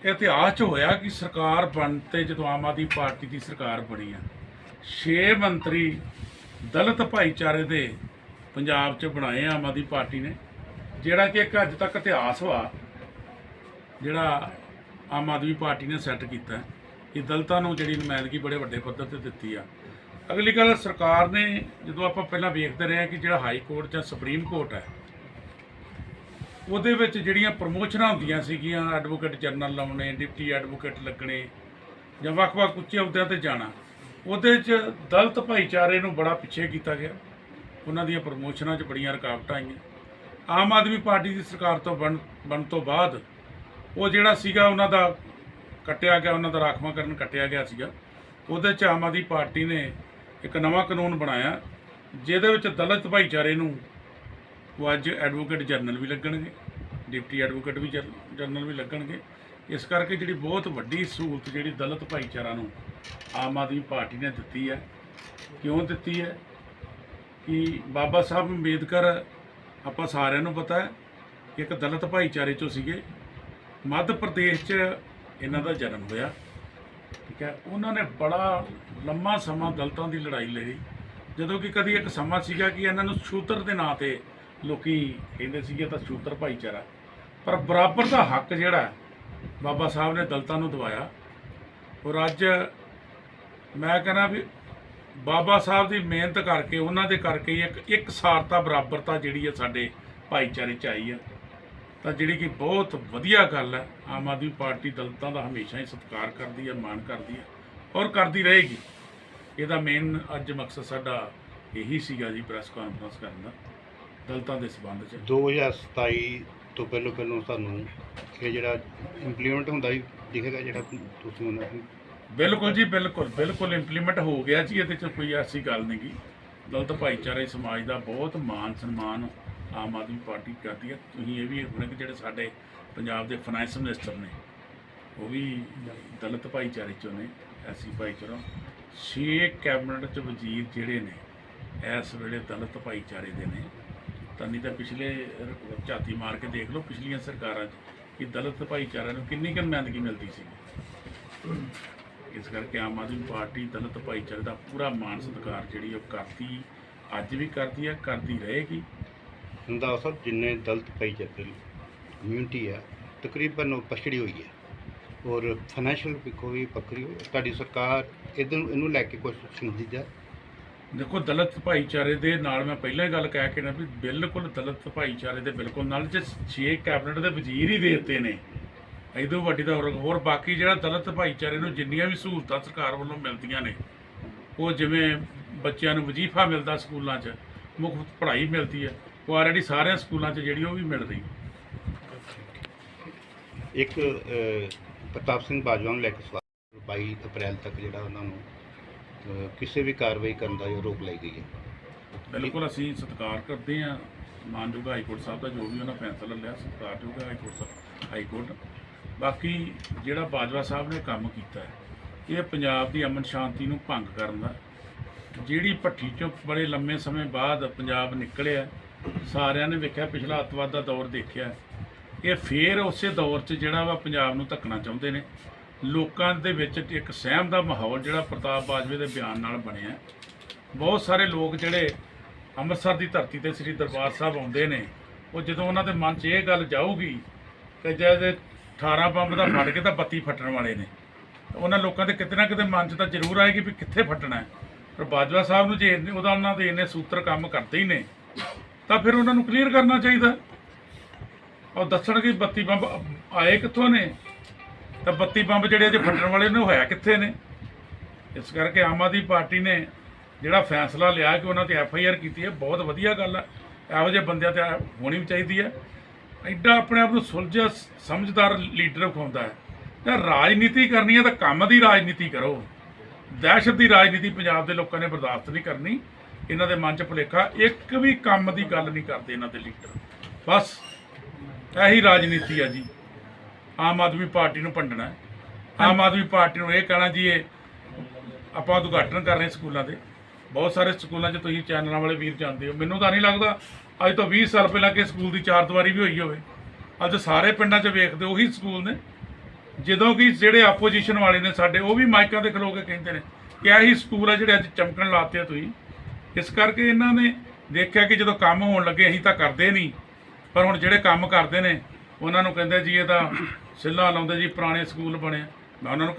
ਇਤਿਹਾਸ 'ਚ ਹੋਇਆ ਕਿ ਸਰਕਾਰ ਬਣ ਤੇ ਜਦੋਂ ਆਮ ਆਦਮੀ ਪਾਰਟੀ ਦੀ ਸਰਕਾਰ ਬਣੀ ਆ 6 ਮੰਤਰੀ ਦਲਿਤ ਭਾਈਚਾਰੇ ਦੇ ਪੰਜਾਬ 'ਚ ਬਣਾਏ ਆਮ ਆਦਮੀ ਪਾਰਟੀ ਨੇ, ਜਿਹੜਾ ਕਿ ਇੱਕ ਅੱਜ ਤੱਕ ਇਤਿਹਾਸ ਵਾ, ਜਿਹੜਾ ਆਮ ਆਦਮੀ ਪਾਰਟੀ ਨੇ ਸੈੱਟ ਕੀਤਾ, ਇਹ ਦਲਤਾਂ ਨੂੰ ਜਿਹੜੀ ਨੁਮਾਇੰਦਗੀ ਬੜੇ ਵੱਡੇ ਪੱਧਰ ਤੇ ਦਿੱਤੀ ਆ। ਅਗਲੀ ਗੱਲ, ਸਰਕਾਰ ਨੇ ਜਦੋਂ ਆਪਾਂ ਪਹਿਲਾਂ ਵੇਖਦੇ ਰਹੇ ਹਾਂ ਕਿ ਜਿਹੜਾ ਹਾਈ ਕੋਰਟ ਜਾਂ ਸੁਪਰੀਮ ਕੋਰਟ ਹੈ, ਉਹਦੇ ਵਿੱਚ ਜਿਹੜੀਆਂ ਪ੍ਰਮੋਸ਼ਨਾਂ ਹੁੰਦੀਆਂ ਸੀਗੀਆਂ ਐਡਵੋਕੇਟ ਜਨਰਲ ਲਾਉਣੇ, ਡਿਪਟੀ ਐਡਵੋਕੇਟ ਲੱਗਣੇ, ਜਾਂ ਵੱਖ-ਵੱਖ ਉੱਚੇ ਅਹੁਦਿਆਂ ਤੇ ਜਾਣਾ, ਉਹਦੇ 'ਚ ਦਲਤ ਭਾਈਚਾਰੇ ਨੂੰ ਬੜਾ ਪਿੱਛੇ ਕੀਤਾ ਗਿਆ। ਉਹਨਾਂ ਦੀਆਂ ਪ੍ਰਮੋਸ਼ਨਾਂ 'ਚ ਬੜੀਆਂ ਰੁਕਾਵਟਾਂ ਆਈਆਂ। ਆਮ ਆਦਮੀ ਪਾਰਟੀ ਦੀ ਸਰਕਾਰ ਤੋਂ ਬਣ ਬਣ ਤੋਂ ਬਾਅਦ ਉਹ ਜਿਹੜਾ ਸੀਗਾ, ਉਹਨਾਂ ਦਾ ਕੱਟਿਆ ਗਿਆ, ਉਹਨਾਂ ਦਾ ਰਾਖਵਾਂਕਰਨ ਕੱਟਿਆ ਗਿਆ ਸੀਗਾ। ਉਹਦੇ 'ਚ ਆਮ ਆਦਮੀ ਪਾਰਟੀ ਨੇ ਇੱਕ ਨਵਾਂ ਕਾਨੂੰਨ ਬਣਾਇਆ, ਜਿਹਦੇ ਵਿੱਚ ਦਲਿਤ ਭਾਈਚਾਰੇ ਨੂੰ ਉਹ ਅੱਜ ਐਡਵੋਕੇਟ ਜਨਰਲ ਵੀ ਲੱਗਣਗੇ ਡਿਪਟੀ ਐਡਵੋਕੇਟ ਵੀ ਜਨਰਲ ਵੀ ਲੱਗਣਗੇ। ਇਸ ਕਰਕੇ ਜਿਹੜੀ ਬਹੁਤ ਵੱਡੀ ਸਹੂਲਤ ਜਿਹੜੀ ਦਲਿਤ ਭਾਈਚਾਰਾ ਨੂੰ ਆਮ ਆਦਮੀ ਪਾਰਟੀ ਨੇ ਦਿੱਤੀ ਹੈ, ਕਿਉਂ ਦਿੱਤੀ ਹੈ? ਕਿ ਬਾਬਾ ਸਾਹਿਬ ਅੰਬੇਦਕਰ, ਆਪਾਂ ਸਾਰਿਆਂ ਨੂੰ ਪਤਾ ਹੈ, ਇੱਕ ਦਲਿਤ ਭਾਈਚਾਰੇ ਚੋਂ ਸੀਗੇ। ਮੱਧ ਪ੍ਰਦੇਸ਼ 'ਚ ਇਹਨਾਂ ਦਾ ਜਨਮ ਹੋਇਆ। ਠੀਕ ਹੈ। ਉਹਨਾਂ ਨੇ ਬੜਾ ਲੰਮਾ ਸਮਾਂ ਦਲਤਾਂ ਦੀ ਲੜਾਈ ਲੜੀ। ਜਦੋਂ ਕਿ ਕਦੀ ਇੱਕ ਸਮਾਂ ਸੀਗਾ ਕਿ ਇਹਨਾਂ ਨੂੰ ਸ਼ੂਤਰ ਦੇ ਨਾਂ ਤੇ ਲੋਕੀ ਕਹਿੰਦੇ ਸੀਗੇ ਤਾਂ ਸ਼ੂਤਰ ਭਾਈਚਾਰਾ। ਪਰ ਬਰਾਬਰ ਦਾ ਹੱਕ ਜਿਹੜਾ ਬਾਬਾ ਸਾਹਿਬ ਨੇ ਦਲਤਾਂ ਨੂੰ ਦਵਾਇਆ। ਔਰ ਅੱਜ ਮੈਂ ਕਹਿੰਦਾ ਵੀ ਬਾਬਾ ਸਾਹਿਬ ਦੀ ਮਿਹਨਤ ਕਰਕੇ, ਉਹਨਾਂ ਦੇ ਕਰਕੇ ਇੱਕ ਇੱਕ ਸਾਰਤਾ, ਬਰਾਬਰਤਾ ਜਿਹੜੀ ਹੈ ਸਾਡੇ ਭਾਈਚਾਰੇ 'ਚ ਆਈ ਹੈ ਤਾਂ ਜਿਹੜੀ ਕਿ ਬਹੁਤ ਵਧੀਆ ਗੱਲ ਹੈ ਆਮ ਆਦਮੀ ਪਾਰਟੀ ਦਲਿਤਾਂ ਦਾ ਹਮੇਸ਼ਾ ਹੀ ਸਤਿਕਾਰ ਕਰਦੀ ਹੈ ਮਾਣ ਕਰਦੀ ਹੈ ਔਰ ਕਰਦੀ ਰਹੇਗੀ। ਇਹਦਾ ਮੇਨ ਅੱਜ ਮਕਸਦ ਸਾਡਾ ਇਹੀ ਸੀਗਾ ਜੀ ਪ੍ਰੈਸ ਕਾਨਫਰੰਸ ਕਰਨ ਦਾ ਦਲਿਤਾਂ ਦੇ ਸਬੰਧ 'ਚ।
2027 ਤੋਂ ਪਹਿਲਾਂ ਪਹਿਲਾਂ ਸਾਨੂੰ ਇਹ ਜਿਹੜਾ ਇੰਪਲੀਮੈਂਟ ਹੁੰਦਾ ਹੀ ਦਿਖੇਗਾ ਜਿਹੜਾ ਤੁਸੀਂ ਉਹਨਾਂ ਨੂੰ।
ਬਿਲਕੁਲ ਜੀ ਬਿਲਕੁਲ ਬਿਲਕੁਲ ਇੰਪਲੀਮੈਂਟ ਹੋ ਗਿਆ ਜੀ ਇਹਦੇ 'ਚ ਕੋਈ ਐਸੀ ਗੱਲ ਨਹੀਂ ਗੀ ਦਲਿਤ ਭਾਈਚਾਰੇ ਸਮਾਜ ਦਾ ਬਹੁਤ ਮਾਨ ਸਨਮਾਨ ਆਮ ਆਦਮੀ ਪਾਰਟੀ ਕਰਦੀ ਹੈ। ਤੁਸੀਂ ਇਹ ਵੀ ਹੋਣਾ ਕਿ ਜਿਹੜੇ ਸਾਡੇ ਪੰਜਾਬ ਦੇ ਫਾਈਨੈਂਸ ਮਿਨਿਸਟਰ ਨੇ, ਉਹ ਵੀ ਦਲਿਤ ਭਾਈਚਾਰੇ ਚੋਂ ਨੇ ਐਸੀ ਭਾਈਚਾਰਾ ਛੇ ਕੈਬਨਿਟ ਚ ਵਜ਼ੀਰ ਜਿਹੜੇ ਨੇ, ਇਸ ਵੇਲੇ ਦਲਿਤ ਭਾਈਚਾਰੇ ਦੇ ਨੇ। ਤਾਂ ਨਹੀਂ ਤਾਂ ਪਿਛਲੇ ਝਾਤੀ ਮਾਰ ਕੇ ਦੇਖ ਲਓ, ਪਿਛਲੀਆਂ ਸਰਕਾਰਾਂ 'ਚ ਕਿ ਦਲਿਤ ਭਾਈਚਾਰਿਆਂ ਨੂੰ ਕਿੰਨੀ ਕੁ ਨੁਮਾਇੰਦਗੀ ਮਿਲਦੀ ਸੀ। ਇਸ ਕਰਕੇ ਆਮ ਆਦਮੀ ਪਾਰਟੀ ਦਲਿਤ ਭਾਈਚਾਰੇ ਦਾ ਪੂਰਾ ਮਾਣ ਸਤਿਕਾਰ ਜਿਹੜੀ ਉਹ ਕਰਦੀ, ਅੱਜ ਵੀ ਕਰਦੀ ਹੈ, ਕਰਦੀ ਰਹੇਗੀ।
ਰੰਧਾਵਾ ਸਾਹਿਬ ਜਿੰਨੇ ਦਲਿਤ ਭਾਈਚਾਰੇ ਕਮਿਊਨਿਟੀ ਆ, ਤਕਰੀਬਨ ਉਹ ਪਛੜੀ ਹੋਈ ਹੈ ਔਰ ਫਾਈਨੈਂਸ਼ੀਅਲ ਪਿੱਖੋਂ ਵੀ ਪੱਖਰੀ ਹੋਈ। ਤੁਹਾਡੀ ਸਰਕਾਰ ਇਹਨੂੰ ਇਹਨੂੰ ਲੈ ਕੇ ਕੁਝ ਸੁਣਦੀ ਜਾ
ਦੇਖੋ, ਦਲਿਤ ਭਾਈਚਾਰੇ ਦੇ ਨਾਲ ਮੈਂ ਪਹਿਲਾਂ ਹੀ ਗੱਲ ਕਹਿ ਕੇ ਨਾ ਵੀ ਬਿਲਕੁਲ ਦਲਿਤ ਭਾਈਚਾਰੇ ਦੇ ਬਿਲਕੁਲ ਨਾਲ ਜੇ 6 ਕੈਬਨਿਟ ਦੇ ਵਜ਼ੀਰ ਹੀ ਦੇ ਦਿੱਤੇ ਨੇ ਇਦੋਂ ਵੱਡੀ ਦਾ ਹੋਰ- ਹੋਰ ਬਾਕੀ ਜਿਹੜਾ ਦਲਿਤ ਭਾਈਚਾਰੇ ਨੂੰ ਜਿੰਨੀਆਂ ਵੀ ਸਹੂਲਤਾਂ ਸਰਕਾਰ ਵੱਲੋਂ ਮਿਲਦੀਆਂ ਨੇ, ਉਹ ਜਿਵੇਂ ਬੱਚਿਆਂ ਨੂੰ ਵਜ਼ੀਫਾ ਮਿਲਦਾ ਸਕੂਲਾਂ 'ਚ ਮੁਫਤ ਪੜ੍ਹਾਈ ਮਿਲਦੀ ਹੈ ਉਹ ਆਲਰੇਡੀ ਸਾਰਿਆਂ ਸਕੂਲਾਂ 'ਚ ਜਿਹੜੀ ਉਹ ਵੀ ਮਿਲ ਰਹੀ।
ਇੱਕ ਅਹ, ਪ੍ਰਤਾਪ ਸਿੰਘ ਬਾਜਵਾ ਨੂੰ ਲੈ ਕੇ ਸਵਾਲ 22 ਅਪ੍ਰੈਲ ਤੱਕ ਜਿਹੜਾ ਉਹਨਾਂ ਨੂੰ ਅਹ, ਕਿਸੇ ਵੀ ਕਾਰਵਾਈ ਕਰਨ ਦਾ ਜੋ ਰੋਕ ਲਈ ਗਈ ਹੈ।
ਬਿਲਕੁਲ ਅਸੀਂ ਸਤਿਕਾਰ ਕਰਦੇ ਹਾਂ ਮਾਨਯੋਗ ਹਾਈ ਕੋਰਟ ਸਾਹਿਬ ਦਾ ਜੋ ਵੀ ਉਹਨਾਂ ਫੈਸਲਾ ਲਿਆ ਸਤਿਕਾਰਯੋਗ ਹੈ ਹਾਈ ਕੋਰਟ ਸਾਹਿਬ ਹਾਈ ਕੋਰਟ ਬਾਕੀ ਜਿਹੜਾ ਬਾਜਵਾ ਸਾਹਿਬ ਨੇ ਕੰਮ ਕੀਤਾ ਹੈ ਇਹ ਪੰਜਾਬ ਦੀ ਅਮਨ ਸ਼ਾਂਤੀ ਨੂੰ ਭੰਗ ਕਰਨ ਦਾ। ਜਿਹੜੀ ਭੱਠੀ ਚੋਂ ਬੜੇ ਲੰਮੇ ਸਮੇਂ ਬਾਅਦ ਪੰਜਾਬ ਨਿਕਲਿਆ ਸਾਰਿਆਂ ਨੇ ਵੇਖਿਆ, ਪਿਛਲਾ ਅੱਤਵਾਦ ਦਾ ਦੌਰ ਦੇਖਿਆ। ਇਹ ਫੇਰ ਉਸੇ ਦੌਰ 'ਚ ਜਿਹੜਾ ਵਾ ਪੰਜਾਬ ਨੂੰ ਧੱਕਣਾ ਚਾਹੁੰਦੇ ਨੇ। ਲੋਕਾਂ ਦੇ ਵਿੱਚ ਇੱਕ ਸਹਿਮ ਦਾ ਮਾਹੌਲ ਜਿਹੜਾ ਪ੍ਰਤਾਪ ਬਾਜਵੇ ਦੇ ਬਿਆਨ ਨਾਲ ਬਣਿਆ। ਬਹੁਤ ਸਾਰੇ ਲੋਕ ਜਿਹੜੇ ਅੰਮ੍ਰਿਤਸਰ ਦੀ ਧਰਤੀ ਤੇ ਸ੍ਰੀ ਦਰਬਾਰ ਸਾਹਿਬ ਆਉਂਦੇ ਨੇ, ਉਹ ਜਦੋਂ ਉਹਨਾਂ ਦੇ ਮਨ 'ਚ ਇਹ ਗੱਲ ਜਾਊਗੀ ਕਿ ਜਦ 18 ਬੰਬ ਦਾ ਫਟ ਕੇ ਤਾਂ ਬੱਤੀ ਫਟਣ ਵਾਲੇ ਨੇ। ਉਹਨਾਂ ਲੋਕਾਂ ਦੇ ਕਿਤੇ ਨਾ ਕਿਤੇ ਮਨ 'ਚ ਤਾਂ ਜ਼ਰੂਰ ਆਏਗੀ ਵੀ ਕਿੱਥੇ ਫਟਣਾ ਹੈ। ਪਰ ਬਾਜਵਾ ਸਾਹਿਬ ਨੂੰ ਜੇ ਇੰਨੇ- ਉਹਦਾ ਉਹਨਾਂ ਦੇ ਇੰਨੇ ਸੂਤਰ ਕੰਮ ਕਰਦੇ ਹੀ ਨੇ ਤਾਂ ਫਿਰ ਉਹਨਾਂ ਨੂੰ ਕਲੀਅਰ ਕਰਨਾ ਚਾਹੀਦਾ। ਉਹ ਦੱਸਣ ਕਿ ਬੱਤੀ ਬੰਬ ਆਏ ਕਿੱਥੋਂ ਨੇ? ਤਾਂ ਬੱਤੀ ਬੰਬ ਜਿਹੜੇ ਅਜੇ ਫਟਣ ਵਾਲੇ ਨੇ, ਉਹ ਹੋਇਆ ਕਿੱਥੇ ਨੇ? ਇਸ ਕਰਕੇ ਆਮ ਆਦਮੀ ਪਾਰਟੀ ਨੇ ਜਿਹੜਾ ਫੈਸਲਾ ਲਿਆ ਕਿ ਉਹਨਾਂ ਤੇ ਐਫ ਆਈ ਆਰ ਕੀਤੀ ਹੈ, ਬਹੁਤ ਵਧੀਆ ਗੱਲ ਹੈ ਇਹੋ ਜਿਹੇ ਬੰਦਿਆਂ ਤੇ ਹੋਣੀ ਵੀ ਚਾਹੀਦੀ ਹੈ। ਐਡਾ ਆਪਣੇ ਆਪ ਨੂੰ ਸੁਲਝਿਆ ਸਮਝਦਾਰ ਲੀਡਰ ਵਿਖਾਉਂਦਾ ਹੈ। ਤਾਂ ਰਾਜਨੀਤੀ ਕਰਨੀ ਹੈ ਤਾਂ ਕੰਮ ਦੀ ਰਾਜਨੀਤੀ ਕਰੋ। ਦਹਿਸ਼ਤ ਦੀ ਰਾਜਨੀਤੀ ਪੰਜਾਬ ਦੇ ਲੋਕਾਂ ਨੇ ਬਰਦਾਸ਼ਤ ਨਹੀਂ ਕਰਨੀ। ਇਹਨਾਂ ਦੇ ਮਨ 'ਚ ਭੁਲੇਖਾ ਇੱਕ ਵੀ ਕੰਮ ਦੀ ਗੱਲ ਨਹੀਂ ਕਰਦੇ ਇਹਨਾਂ ਦੇ ਲੀਡਰ। ਬਸ ਇਹੀ ਰਾਜਨੀਤੀ ਆ ਜੀ। ਆਮ ਆਦਮੀ ਪਾਰਟੀ ਨੂੰ ਭੰਡਣਾ। ਆਮ ਆਦਮੀ ਪਾਰਟੀ ਨੂੰ ਇਹ ਕਹਿਣਾ ਜੀ ਇਹ ਆਪਾਂ ਉਦਘਾਟਨ ਕਰ ਰਹੇ ਸਕੂਲਾਂ ਦੇ। ਬਹੁਤ ਸਾਰੇ ਸਕੂਲਾਂ 'ਚ ਤੁਸੀਂ ਚੈਨਲਾਂ ਵਾਲੇ ਵੀਰ ਜਾਂਦੇ ਹੋ। ਮੈਨੂੰ ਤਾਂ ਨਹੀਂ ਲੱਗਦਾ ਅੱਜ ਤੋਂ 20 ਸਾਲ ਪਹਿਲਾਂ ਕਿ ਸਕੂਲ ਦੀ ਚਾਰ ਦੀਵਾਰੀ ਵੀ ਹੋਈ ਹੋਵੇ। ਅੱਜ ਸਾਰੇ ਪਿੰਡਾਂ 'ਚ ਵੇਖਦੇ ਉਹੀ ਸਕੂਲ ਨੇ। ਜਦੋਂ ਕਿ ਜਿਹੜੇ ਆਪੋਜੀਸ਼ਨ ਵਾਲੇ ਨੇ ਸਾਡੇ ਉਹ ਵੀ ਮਾਈਕਾਂ ਤੇ ਖਲੋ ਕੇ ਕਹਿੰਦੇ ਨੇ ਕਿ ਇਹੀ ਸਕੂਲ ਆ ਜਿਹੜੇ ਅੱਜ ਚਮਕਣ ਲਾਤੇ ਆ ਤੁਸੀਂ। ਇਸ ਕਰਕੇ ਇਹਨਾਂ ਨੇ ਦੇਖਿਆ ਕਿ ਜਦੋਂ ਕੰਮ ਹੋਣ ਲੱਗੇ, ਅਸੀਂ ਤਾਂ ਕਰਦੇ ਨਹੀਂ। ਪਰ ਹੁਣ ਜਿਹੜੇ ਕੰਮ ਕਰਦੇ ਨੇ, ਉਹਨਾਂ ਨੂੰ ਕਹਿੰਦੇ ਜੀ ਇਹ ਤਾਂ ਸਿੱਲਾ ਲਾਉਂਦੇ ਜੀ, ਪੁਰਾਣੇ ਸਕੂਲ ਬਣੇ। ਮੈਂ ਉਹਨਾਂ ਨੂੰ ਕਹਿੰਦਾ